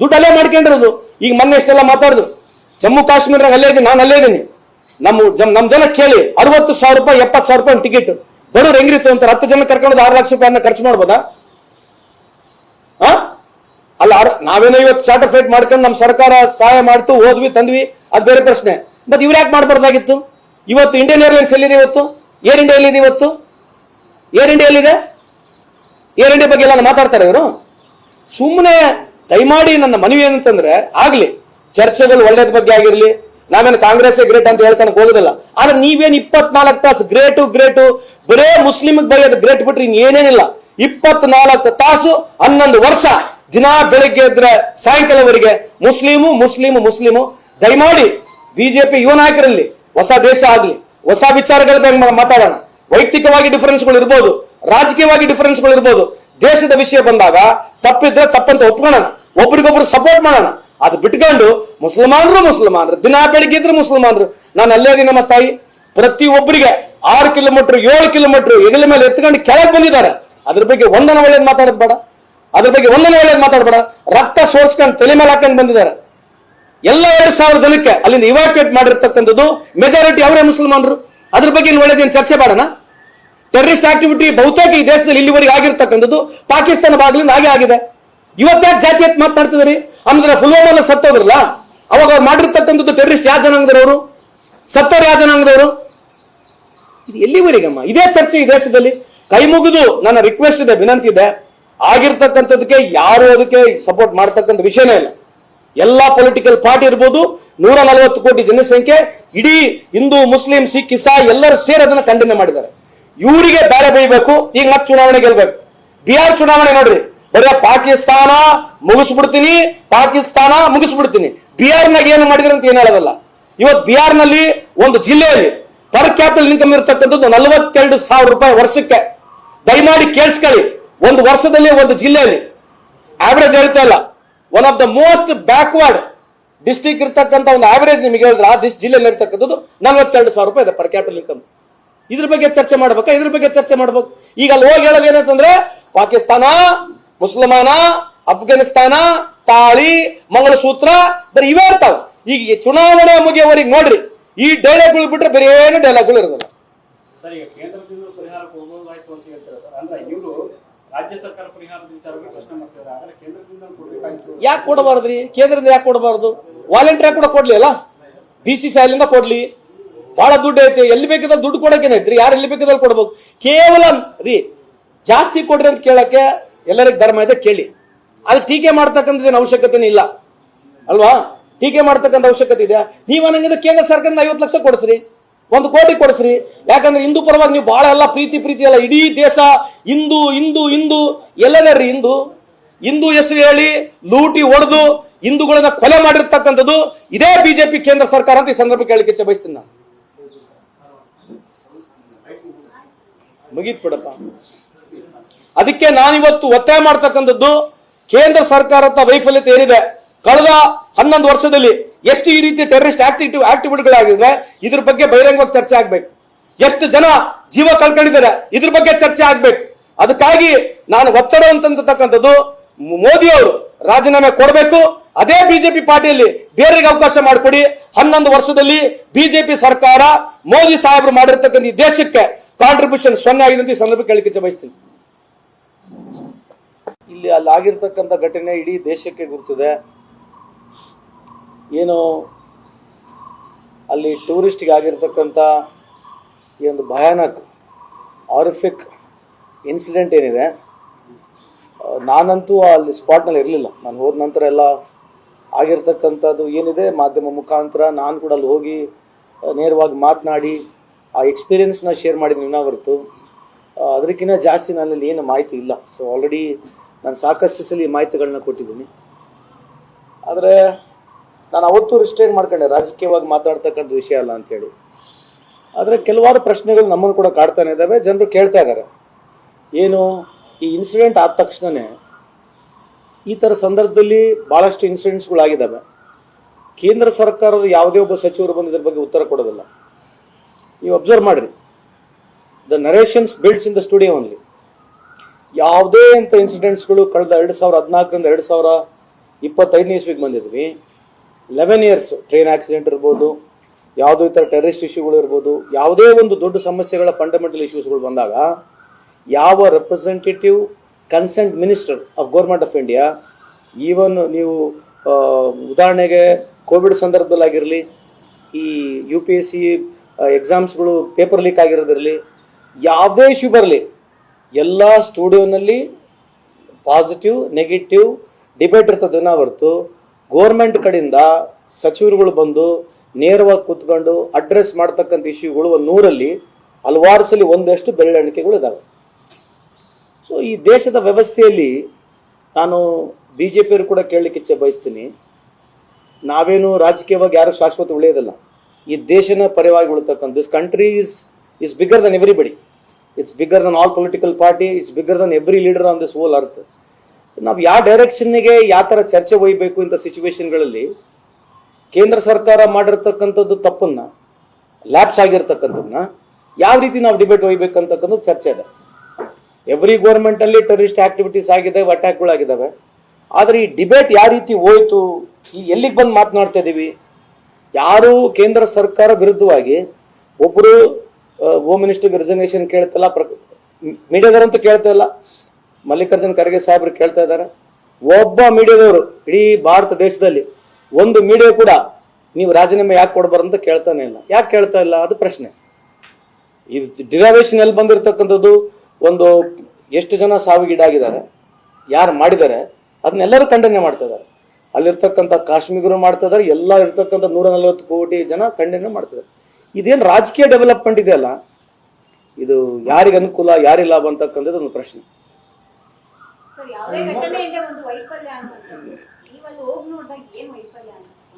ದುಡ್ಡು ಅಲ್ಲೇ ಮಾಡ್ಕೊಂಡಿರೋದು. ಈಗ ಮೊನ್ನೆ ಎಷ್ಟೆಲ್ಲ ಮಾತಾಡಿದ್ರು ಜಮ್ಮು ಕಾಶ್ಮೀರದಾಗ ಅಲ್ಲೇ ಇದ್ದೀನಿ, ನಾನು ಅಲ್ಲೇ ಇದ್ದೀನಿ. ನಮ್ಮ ಜಮ್- ನಮ್ಮ ಜನ ಕೇಳಿ, ಅರವತ್ತು ಸಾವಿರ ರೂಪಾಯಿ, ಎಪ್ಪತ್ತು ಸಾವಿರ ರೂಪಾಯಿ ಟಿಕೆಟ್ ಬಡವ್ರು ಹೆಂಗಿತ್ತು ಅಂತ ಹತ್ತು ಜನ ಕರ್ಕೊಂಡು ಆರು ಲಕ್ಷ ರೂಪಾಯಿನ ಖರ್ಚು ಮಾಡ್ಬೋದಾ? ಅಲ್ಲ ನಾವೇನೋ ಇವತ್ತು ಚಾರ್ಟರ್ ಫ್ಲೈಟ್ ಮಾಡ್ಕೊಂಡು ನಮ್ಮ ಸರ್ಕಾರ ಸಹಾಯ ಮಾಡ್ತು ಹೋದ್ವಿ ತಂದ್ವಿ, ಅದು ಬೇರೆ ಪ್ರಶ್ನೆ. ಮತ್ತೆ ಇವ್ರು ಯಾಕೆ ಮಾಡಬಾರ್ದಾಗಿತ್ತು? ಇವತ್ತು ಇಂಡಿಯನ್ ಏರ್ಲೈನ್ಸ್ ಎಲ್ಲಿದೆ ಇವತ್ತು? ಏರ್ ಇಂಡಿಯಾ ಎಲ್ಲಿದೆ ಇವತ್ತು? ಏರ್ ಇಂಡಿಯಾ ಎಲ್ಲಿದೆ? ಏರ್ ಇಂಡಿಯಾ ಬಗ್ಗೆ ಎಲ್ಲ ಮಾತಾಡ್ತಾರೆ ಇವರು. ಸುಮ್ಮನೆ ದಯಮಾಡಿ ನನ್ನ ಮನವಿ ಏನಂತಂದ್ರೆ, ಆಗ್ಲಿ, ಚರ್ಚೆಗಳು ಒಳ್ಳೇದ್ ಬಗ್ಗೆ ಆಗಿರ್ಲಿ, ನಾವೇನು ಕಾಂಗ್ರೆಸ್ ಗ್ರೇಟ್ ಅಂತ ಹೇಳ್ಕೊಂಡು ಹೋಗುದಿಲ್ಲ. ಆದ್ರೆ ನೀವೇನು ಇಪ್ಪತ್ನಾಲ್ಕು ತಾಸು ಗ್ರೇಟು ಗ್ರೇಟು ಬರೇ ಮುಸ್ಲಿಂ ಬೈಯೋದು ಗ್ರೇಟ್ ಬಿಟ್ರೆ ಇನ್ನೇನೇನಿಲ್ಲ ಇಪ್ಪತ್ನಾಲ್ಕು ತಾಸು ಹನ್ನೊಂದು ವರ್ಷ ದಿನ ಬೆಳಿಗ್ಗೆ ಇದ್ರೆ ಸಾಯಂಕಾಲವರೆಗೆ ಮುಸ್ಲಿಮು ಮುಸ್ಲಿಮು ಮುಸ್ಲಿಮು, ದಯಮಾಡಿ ಬಿಜೆಪಿ ಯುವ ನಾಯಕರಲ್ಲಿ ಹೊಸ ದೇಶ ಆಗಲಿ, ಹೊಸ ವಿಚಾರಗಳ ಬಗ್ಗೆ ಮಾತಾಡೋಣ. ವೈಯಕ್ತಿಕವಾಗಿ ಡಿಫರೆನ್ಸ್ಗಳು ಇರ್ಬೋದು, ರಾಜಕೀಯವಾಗಿ ಡಿಫರೆನ್ಸ್ಗಳು ಇರ್ಬೋದು. ದೇಶದ ವಿಷಯ ಬಂದಾಗ ತಪ್ಪಿದ್ರೆ ತಪ್ಪಂತ ಒಪ್ಕೊಳ್ಳೋಣ. ಒಬ್ರಿಗೊಬ್ರು ಸಪೋರ್ಟ್ ಮಾಡೋಣ. ಅದು ಬಿಟ್ಕೊಂಡು ಮುಸಲ್ಮಾನರು ಮುಸಲ್ಮಾನರು, ದಿನ ಬೆಳಿಗ್ಗೆ ಇದ್ರೆ ಮುಸಲ್ಮಾನರು. ನಾನು ಅಲ್ಲೇ ದಿನ ನಮ್ಮ ತಾಯಿ. ಪ್ರತಿ ಒಬ್ಬರಿಗೆ ಆರು ಕಿಲೋಮೀಟರ್ ಏಳು ಕಿಲೋಮೀಟರ್ ಹೆಗಲ ಮೇಲೆ ಎತ್ಕೊಂಡು ಕೆಳಗೆ ಬಂದಿದ್ದಾರೆ. ಅದ್ರ ಬಗ್ಗೆ ಒಂದನ ಒಳ್ಳೇದು ಮಾತಾಡೋದು ಬೇಡ. ಅದ್ರ ಬಗ್ಗೆ ಒಂದನ ಒಳ್ಳೇದು ಮಾತಾಡಬೇಡ. ರಕ್ತ ಸೋರ್ಸ್ಕೊಂಡು ತಲೆ ಮೇಲೆ ಹಾಕೊಂಡು ಬಂದಿದ್ದಾರೆ. ಎಲ್ಲ ಎರಡು ಸಾವಿರ ಜನಕ್ಕೆ ಅಲ್ಲಿಂದ ಇವಾಕ್ಯುಯೇಟ್ ಮಾಡಿರ್ತಕ್ಕಂಥದ್ದು ಮೆಜಾರಿಟಿ ಅವರೇ ಮುಸಲ್ಮಾನರು. ಅದ್ರ ಬಗ್ಗೆ ಒಳ್ಳೇದೇನು ಚರ್ಚೆ ಮಾಡೋಣ ಟೆರರಿಸ್ಟ್ ಆಕ್ಟಿವಿಟಿ ಬಹುತೇಕ ಈ ದೇಶದಲ್ಲಿ ಇಲ್ಲಿವರೆಗೆ ಆಗಿರ್ತಕ್ಕಂಥದ್ದು ಪಾಕಿಸ್ತಾನ ಭಾಗಲಿಂದ ಹಾಗೆ ಆಗಿದೆ. ಇವತ್ತೇ ಜಾತಿ ಎತ್ ಮಾತನಾಡ್ತಿದ್ರಿ ಅಂದ್ರೆ ಪುಲ್ವಾಮಾ ಸತ್ತೋದ್ರಲ್ಲ? ಅವಾಗ ಅವ್ರು ಮಾಡಿರ್ತಕ್ಕಂಥದ್ದು ಟೆರರಿಸ್ಟ್ ಯಾವ ಜನಾಂಗದವರು ಸತ್ತೋರು ಯಾವ ಜನಾಂಗದವರು ಇದು ಎಲ್ಲಿವರೆಗಮ್ಮ? ಇದೇ ಚರ್ಚೆ ಈ ದೇಶದಲ್ಲಿ. ಕೈ ಮುಗಿದು ನನ್ನ ರಿಕ್ವೆಸ್ಟ್ ಇದೆ, ವಿನಂತಿ ಇದೆ. ಆಗಿರ್ತಕ್ಕಂಥದಕ್ಕೆ ಯಾರು ಅದಕ್ಕೆ ಸಪೋರ್ಟ್ ಮಾಡ್ತಕ್ಕಂಥ ವಿಷಯನೇ ಇಲ್ಲ. ಎಲ್ಲಾ ಪೊಲಿಟಿಕಲ್ ಪಾರ್ಟಿ ಇರ್ಬೋದು ನೂರ ನಲವತ್ತು ಕೋಟಿ ಜನಸಂಖ್ಯೆ, ಇಡೀ ಹಿಂದೂ, ಮುಸ್ಲಿಂ, ಸಿಖ್ ಇಸಾ ಎಲ್ಲರೂ ಸೇರಿ ಅದನ್ನ ಖಂಡನೆ ಮಾಡಿದ್ದಾರೆ. ಇವರಿಗೆ ಬೇರೆ ಬೈಬೇಕು ಈಗ ಮತ್ತೆ ಚುನಾವಣೆ ಗೆಲ್ಬೇಕು. ಬಿಹಾರ್ ಚುನಾವಣೆ ನೋಡ್ರಿ, ಬರೀ ಪಾಕಿಸ್ತಾನ ಮುಗಿಸ್ಬಿಡ್ತೀನಿ ಪಾಕಿಸ್ತಾನ ಮುಗಿಸ್ಬಿಡ್ತೀನಿ. ಬಿಹಾರ್ನಾಗ ಏನು ಮಾಡಿದ್ರೆ ಅಂತ ಏನ್ ಹೇಳೋದಲ್ಲ. ಇವತ್ತು ಬಿಹಾರ್ನಲ್ಲಿ ಒಂದು ಜಿಲ್ಲೆಯಲ್ಲಿ ಪರ್ ಕ್ಯಾಪಿಟಲ್ ಇನ್ಕಮ್ ಇರತಕ್ಕಂಥದ್ದು ನಲವತ್ತೆರಡು ಸಾವಿರ ರೂಪಾಯಿ ವರ್ಷಕ್ಕೆ. ದಯಮಾಡಿ ಕೇಳಿಸ್ಕೊಳ್ಳಿ, ಒಂದು ವರ್ಷದಲ್ಲಿ ಒಂದು ಜಿಲ್ಲೆಯಲ್ಲಿ. ಆವರೇಜ್ ಹೇಳ್ತಾ ಇಲ್ಲ. One of the most backward district ಇರ್ತಕ್ಕಂಥ ಒಂದು ಆವರೇಜ್ ನಿಮಗೆ ಹೇಳಿದ್ರೆ ಆ ದಿಸ್ ಜಿಲ್ಲೆಯಲ್ಲಿ ಇರ್ತಕ್ಕಂಥದ್ದು ನಲವತ್ತೆರಡು ಸಾವಿರ ರೂಪಾಯಿ ಇದೆ ಪರ್ ಕ್ಯಾಪಿಟಲ್ ಇನ್ಕಮ್ ಇದ್ರ ಬಗ್ಗೆ ಚರ್ಚೆ ಮಾಡ್ಬೇಕಾ? ಇದ್ರ ಬಗ್ಗೆ ಚರ್ಚೆ ಮಾಡ್ಬೇಕು. ಈಗ ಅಲ್ಲಿ ಹೋಗಿ ಹೇಳೋದು ಏನಂತಂದ್ರೆ ಪಾಕಿಸ್ತಾನ, ಮುಸಲ್ಮಾನ, ಅಫ್ಘಾನಿಸ್ತಾನ, ತಾಳಿ, ಮಂಗಳಸೂತ್ರ, ಬರೀ ಇವೇ ಇರ್ತಾವ. ಈಗ ಚುನಾವಣೆ ಮುಗಿಯವರಿಗೆ ನೋಡ್ರಿ, ಈ ಡೈಲಾಗ್ಗಳು ಬಿಟ್ರೆ ಬೇರೆ ಏನು ಡೈಲಾಗ್ಗಳು ಇರೋದಿಲ್ಲ ಸರ್ ಈಗ ಕೇಂದ್ರದಿಂದ ಪರಿಹಾರಕ್ಕೆ ಹೋಗೋದಾಯ್ತು ಅಂತ ಹೇಳ್ತಾರೆ ಸರ್ ಅಂದ್ರೆ ಇವರು ರಾಜ್ಯ ಸರ್ಕಾರ ಪರಿಹಾರದ ವಿಚಾರವಾಗಿ ಪ್ರಶ್ನೆ ಮಾಡ್ತಿದ್ದಾರೆ. ಆದರೆ ಕೇಂದ್ರದಿಂದ ಯಾಕೆ ಕೊಡಬಾರ್ದ್ರಿ? ಕೇಂದ್ರದಿಂದ ಯಾಕೆ ಕೊಡಬಾರ್ದು? ವಾಲಂಟಿಯರ್ ಕೂಡ ಕೊಡ್ಲಿ ಅಲ್ಲ? ಬಿ ಸಿ ಸಾಲಿಂದ ಕೊಡ್ಲಿ. ಬಹಳ ದುಡ್ಡು ಐತೆ. ಎಲ್ಲಿ ಬೇಕಿದ್ರೆ ದುಡ್ಡು ಕೊಡಕ್ಕೇನೈತ್ರಿ ಯಾರು ಎಲ್ಲಿ ಬೇಕಿದ್ರೆ ಕೊಡ್ಬೇಕು? ಕೇವಲ ರೀ, ಜಾಸ್ತಿ ಕೊಡ್ರಿ ಅಂತ ಕೇಳಕ್ಕೆ ಎಲ್ಲರಿಗೂ ಧರ್ಮ ಇದೆ, ಕೇಳಿ. ಅದು ಟೀಕೆ ಮಾಡ್ತಕ್ಕಂಥದ್ದೇನು ಅವಶ್ಯಕತೆನೇ ಇಲ್ಲ. ಅಲ್ವಾ? ಟೀಕೆ ಮಾಡ್ತಕ್ಕಂಥ ಅವಶ್ಯಕತೆ ಇದೆಯಾ? ನೀವು ಅನ್ನಂಗಿದ್ರೆ ಕೇಂದ್ರ ಸರ್ಕಾರದಿಂದ ಐವತ್ತು ಲಕ್ಷ ಕೊಡಿಸ್ರಿ. ಒಂದು ಕೋಟಿ ಕೊಡಿಸ್ರಿ. ಯಾಕಂದ್ರೆ ಹಿಂದೂ ಪರವಾಗಿ ನೀವು ಬಹಳ ಎಲ್ಲ ಪ್ರೀತಿ ಪ್ರೀತಿ ಎಲ್ಲ ಇಡೀ ದೇಶ ಹಿಂದೂ ಹಿಂದೂ ಹಿಂದೂ ಎಲ್ಲದರ್ರಿ ಹಿಂದೂ. ಹಿಂದೂ ಹೆಸರು ಹೇಳಿ ಲೂಟಿ ಹೊಡೆದು ಹಿಂದೂಗಳನ್ನ ಕೊಲೆ ಮಾಡಿರ್ತಕ್ಕಂಥದ್ದು ಇದೇ ಬಿಜೆಪಿ ಕೇಂದ್ರ ಸರ್ಕಾರ ಅಂತ ಈ ಸಂದರ್ಭ ಕೇಳಲಿಕ್ಕೆ ಬಯಸ್ತೀನಿ ನಾನು. ಮುಗೀತ್ ಬಿಡಪ್ಪ. ಅದಕ್ಕೆ ನಾನಿವತ್ತು ಒತ್ತಾಯ ಮಾಡ್ತಕ್ಕಂಥದ್ದು ಕೇಂದ್ರ ಸರ್ಕಾರದ ವೈಫಲ್ಯತೆ ಏನಿದೆ? ಕಳೆದ ಹನ್ನೊಂದು ವರ್ಷದಲ್ಲಿ ಎಷ್ಟು ಈ ರೀತಿ ಟೆರರಿಸ್ಟ್ ಆಕ್ಟಿವಿಟಿ ಆಕ್ಟಿವಿಟಿಗಳಾಗಿದೆ ಇದ್ರ ಬಗ್ಗೆ ಬಹಿರಂಗವಾಗಿ ಚರ್ಚೆ ಆಗ್ಬೇಕು. ಎಷ್ಟು ಜನ ಜೀವ ಕಳ್ಕೊಂಡಿದ್ದಾರೆ, ಇದ್ರ ಬಗ್ಗೆ ಚರ್ಚೆ ಆಗ್ಬೇಕು. ಅದಕ್ಕಾಗಿ ನಾನು ಒತ್ತಡ ಅಂತಕ್ಕಂಥದ್ದು ಮೋದಿ ಅವರು ರಾಜೀನಾಮೆ ಕೊಡಬೇಕು. ಅದೇ ಬಿಜೆಪಿ ಪಾರ್ಟಿಯಲ್ಲಿ ಬೇರೆಗೆ ಅವಕಾಶ ಮಾಡಿಕೊಡಿ. ಹನ್ನೊಂದು ವರ್ಷದಲ್ಲಿ ಬಿಜೆಪಿ ಸರ್ಕಾರ ಮೋದಿ ಸಾಹೇಬರು ಮಾಡಿರ್ತಕ್ಕಂಥ ಈ ದೇಶಕ್ಕೆ ಕಾಂಟ್ರಿಬ್ಯೂಷನ್ ಸೊನ್ನೆ ಆಗಿದೆ ಅಂತ ಈ ಸಂದರ್ಭ ಕೇಳಲಿಕ್ಕೆ ಬಯಸ್ತೀನಿ. ಇಲ್ಲಿ ಅಲ್ಲಿ ಆಗಿರ್ತಕ್ಕಂಥ ಘಟನೆ ಇಡೀ ದೇಶಕ್ಕೆ ಗುರುತಿದೆ. ಏನು ಅಲ್ಲಿ ಟೂರಿಸ್ಟ್ಗೆ ಆಗಿರ್ತಕ್ಕಂಥ ಈ ಒಂದು ಭಯಾನಕ ಆರಿಫಿಕ್ ಇನ್ಸಿಡೆಂಟ್ ಏನಿದೆ ನಾನಂತೂ ಅಲ್ಲಿ ಸ್ಪಾಟ್ನಲ್ಲಿ ಇರಲಿಲ್ಲ. ನಾನು ಹೋದ ನಂತರ ಎಲ್ಲ ಆಗಿರ್ತಕ್ಕಂಥದ್ದು ಏನಿದೆ, ಮಾಧ್ಯಮ ಮುಖಾಂತರ ನಾನು ಕೂಡ ಅಲ್ಲಿ ಹೋಗಿ ನೇರವಾಗಿ ಮಾತನಾಡಿ, ಆ ಎಕ್ಸ್ಪೀರಿಯನ್ಸ್ನ ಶೇರ್ ಮಾಡಿದ ನಿನ್ನ ಹೊರತು ಅದಕ್ಕಿಂತ ಜಾಸ್ತಿ ನನ್ನಲ್ಲಿ ಏನು ಮಾಹಿತಿ ಇಲ್ಲ. ಸೊ ಆಲ್ರೆಡಿ ನಾನು ಸಾಕಷ್ಟು ಸಲ ಮಾಹಿತಿಗಳನ್ನ ಕೊಟ್ಟಿದ್ದೀನಿ. ಆದರೆ ನಾನು ಅವತ್ತು ರಿಸ್ಟ್ರೈನ್ ಮಾಡ್ಕೊಂಡೆ. ರಾಜಕೀಯವಾಗಿ ಮಾತಾಡ್ತಕ್ಕಂಥ ವಿಷಯ ಅಲ್ಲ ಅಂತೇಳಿ ಆದರೆ ಕೆಲವಾರು ಪ್ರಶ್ನೆಗಳು ನಮ್ಮನ್ನು ಕೂಡ ಕಾಡ್ತಾನೆ ಇದ್ದಾವೆ ಜನರು ಕೇಳ್ತಾ ಇದ್ದಾರೆ ಏನು ಈ ಇನ್ಸಿಡೆಂಟ್ ಆದ ತಕ್ಷಣವೇ ಈ ಥರ ಸಂದರ್ಭದಲ್ಲಿ ಭಾಳಷ್ಟು ಇನ್ಸಿಡೆಂಟ್ಸ್ಗಳಾಗಿದ್ದಾವೆ ಕೇಂದ್ರ ಸರ್ಕಾರದ ಯಾವುದೇ ಒಬ್ಬ ಸಚಿವರು ಬಂದು ಇದ್ರ ಬಗ್ಗೆ ಉತ್ತರ ಕೊಡೋದಿಲ್ಲ. ನೀವು ಅಬ್ಸರ್ವ್ ಮಾಡಿರಿ. The narrations builds in the studio only ಯಾವುದೇ ಅಂತ ಇನ್ಸಿಡೆಂಟ್ಸ್ಗಳು ಕಳೆದ ಎರಡು ಸಾವಿರ ಹದಿನಾಲ್ಕರಿಂದ ಎರಡು ಸಾವಿರ ಇಪ್ಪತ್ತೈದನೇ ಇಸ್ವಿಗೆ ಬಂದಿದ್ವಿ. ಲೆವೆನ್ ಇಯರ್ಸ್ ಟ್ರೈನ್ ಆಕ್ಸಿಡೆಂಟ್ ಇರ್ಬೋದು, ಯಾವುದೋ ಈ ಥರ ಟೆರರಿಸ್ಟ್ ಇಶ್ಯೂಗಳು ಇರ್ಬೋದು, ಯಾವುದೇ ಒಂದು ದೊಡ್ಡ ಸಮಸ್ಯೆಗಳ ಫಂಡಮೆಂಟಲ್ ಇಶ್ಯೂಸ್ಗಳು ಬಂದಾಗ, ಯಾವ representative consent minister of government of India even ನೀವು ಉದಾಹರಣೆಗೆ ಕೋವಿಡ್ ಸಂದರ್ಭದಲ್ಲಿ ಆಗಿರಲಿ ಈ ಯು ಪಿ ಎಸ್ ಸಿ ಎಕ್ಸಾಮ್ಸ್ಗಳು ಪೇಪರ್ ಲೀಕ್ ಆಗಿರೋದಿರಲಿ ಯಾವುದೇ ಇಶ್ಯೂ ಬರಲಿ, ಎಲ್ಲ ಸ್ಟುಡಿಯೋನಲ್ಲಿ ಪಾಸಿಟಿವ್ ನೆಗೆಟಿವ್ ಡಿಬೇಟ್ ಇರ್ತದನ್ನ ಹೊರತು ಗೋರ್ಮೆಂಟ್ ಕಡೆಯಿಂದ ಸಚಿವರುಗಳು ಬಂದು ನೇರವಾಗಿ ಕೂತ್ಕೊಂಡು ಅಡ್ರೆಸ್ ಮಾಡ್ತಕ್ಕಂಥ ಇಶ್ಯೂಗಳು ಒಂದು ನೂರಲ್ಲಿ ಹಲವಾರು ಸಲ ಒಂದಷ್ಟು ಬೆರಳೆಣಿಕೆಗಳು ಇದ್ದಾವೆ ಸೊ ಈ ದೇಶದ ವ್ಯವಸ್ಥೆಯಲ್ಲಿ ನಾನು ಬಿ ಜೆ ಪಿಯವರು ಕೂಡ ಕೇಳಲಿಕ್ಕೆ ಇಚ್ಛೆ ಬಯಸ್ತೀನಿ. ನಾವೇನು ರಾಜಕೀಯವಾಗಿ ಯಾರು ಶಾಶ್ವತ ಉಳಿಯೋದಿಲ್ಲ. ಈ ದೇಶನ ಪರವಾಗಿ ಉಳಿತಕ್ಕಂಥ this country is is bigger than everybody it's bigger than all political party it's bigger than every leader on this whole earth ನಾವು ಯಾವ ಡೈರೆಕ್ಷನ್ಗೆ ಯಾವ ಥರ ಚರ್ಚೆ ಒಯ್ಯಬೇಕು ಇಂಥ ಸಿಚುವೇಶನ್ಗಳಲ್ಲಿ ಕೇಂದ್ರ ಸರ್ಕಾರ ಮಾಡಿರ್ತಕ್ಕಂಥದ್ದು ತಪ್ಪನ್ನ ಲ್ಯಾಪ್ಸ್ ಆಗಿರ್ತಕ್ಕಂಥದ್ದನ್ನ ಯಾವ ರೀತಿ ನಾವು ಡಿಬೇಟ್ ಒಯ್ಬೇಕಂತಕ್ಕಂಥದ್ದು ಚರ್ಚೆ ಇದೆ ಎವ್ರಿ ಗೋರ್ಮೆಂಟ್ ಅಲ್ಲಿ ಟೆರರಿಸ್ಟ್ ಆಕ್ಟಿವಿಟೀಸ್ ಆಗಿದೆ ಅಟ್ಯಾಕ್ಗಳಾಗಿದ್ದಾವೆ ಆದ್ರೆ ಈ ಡಿಬೇಟ್ ಯಾವ ರೀತಿ ಹೋಯ್ತು, ಈ ಎಲ್ಲಿಗೆ ಬಂದು ಮಾತನಾಡ್ತಾ ಇದೀವಿ? ಯಾರು ಕೇಂದ್ರ ಸರ್ಕಾರ ವಿರುದ್ಧವಾಗಿ ಒಬ್ಬರು ಹೋಮ್ ಮಿನಿಸ್ಟರ್ಗೆ ರಿಸರ್ವೇಷನ್ ಕೇಳ್ತಲ್ಲ ಮೀಡಿಯಾದವರಂತೂ ಕೇಳ್ತಾ ಇಲ್ಲ. ಮಲ್ಲಿಕಾರ್ಜುನ್ ಖರ್ಗೆ ಸಾಹೇಬರು ಕೇಳ್ತಾ ಇದ್ದಾರೆ. ಒಬ್ಬ ಮೀಡಿಯಾದವರು ಇಡೀ ಭಾರತ ದೇಶದಲ್ಲಿ ಒಂದು ಮೀಡಿಯಾ ಕೂಡ ನೀವು ರಾಜೀನಾಮೆ ಯಾಕೆ ಕೊಡಬಾರ್ದು ಅಂತ ಕೇಳ್ತಾನೆ ಇಲ್ಲ. ಯಾಕೆ ಕೇಳ್ತಾ ಇಲ್ಲ? ಅದು ಪ್ರಶ್ನೆ. ಇದು ಡಿರಾವೇಶನ್ ಎಲ್ಲಿ ಬಂದಿರತಕ್ಕಂಥದ್ದು? ಒಂದು ಎಷ್ಟು ಜನ ಸಾವಿಗೀಡಾಗಿದ್ದಾರೆ? ಯಾರು ಮಾಡಿದ್ದಾರೆ? ಅದನ್ನೆಲ್ಲರೂ ಖಂಡನೆ ಮಾಡ್ತಾ ಇದ್ದಾರೆ. ಅಲ್ಲಿರ್ತಕ್ಕಂಥ ಕಾಶ್ಮೀಗರು ಮಾಡ್ತಾ ಇದ್ದಾರೆ. ಎಲ್ಲ ಇರ್ತಕ್ಕಂಥ ನೂರ ನಲವತ್ತು ಕೋಟಿ ಜನ ಖಂಡನೆ ಮಾಡ್ತಿದ್ದಾರೆ ಇದೇನು ರಾಜಕೀಯ ಡೆವಲಪ್ಮೆಂಟ್ ಇದೆಯಲ್ಲ? ಇದು ಯಾರಿಗೆ ಅನುಕೂಲ ಯಾರಿಲ್ಲ ಅಂತಕ್ಕಂಥದ್ದು ಒಂದು ಪ್ರಶ್ನೆ.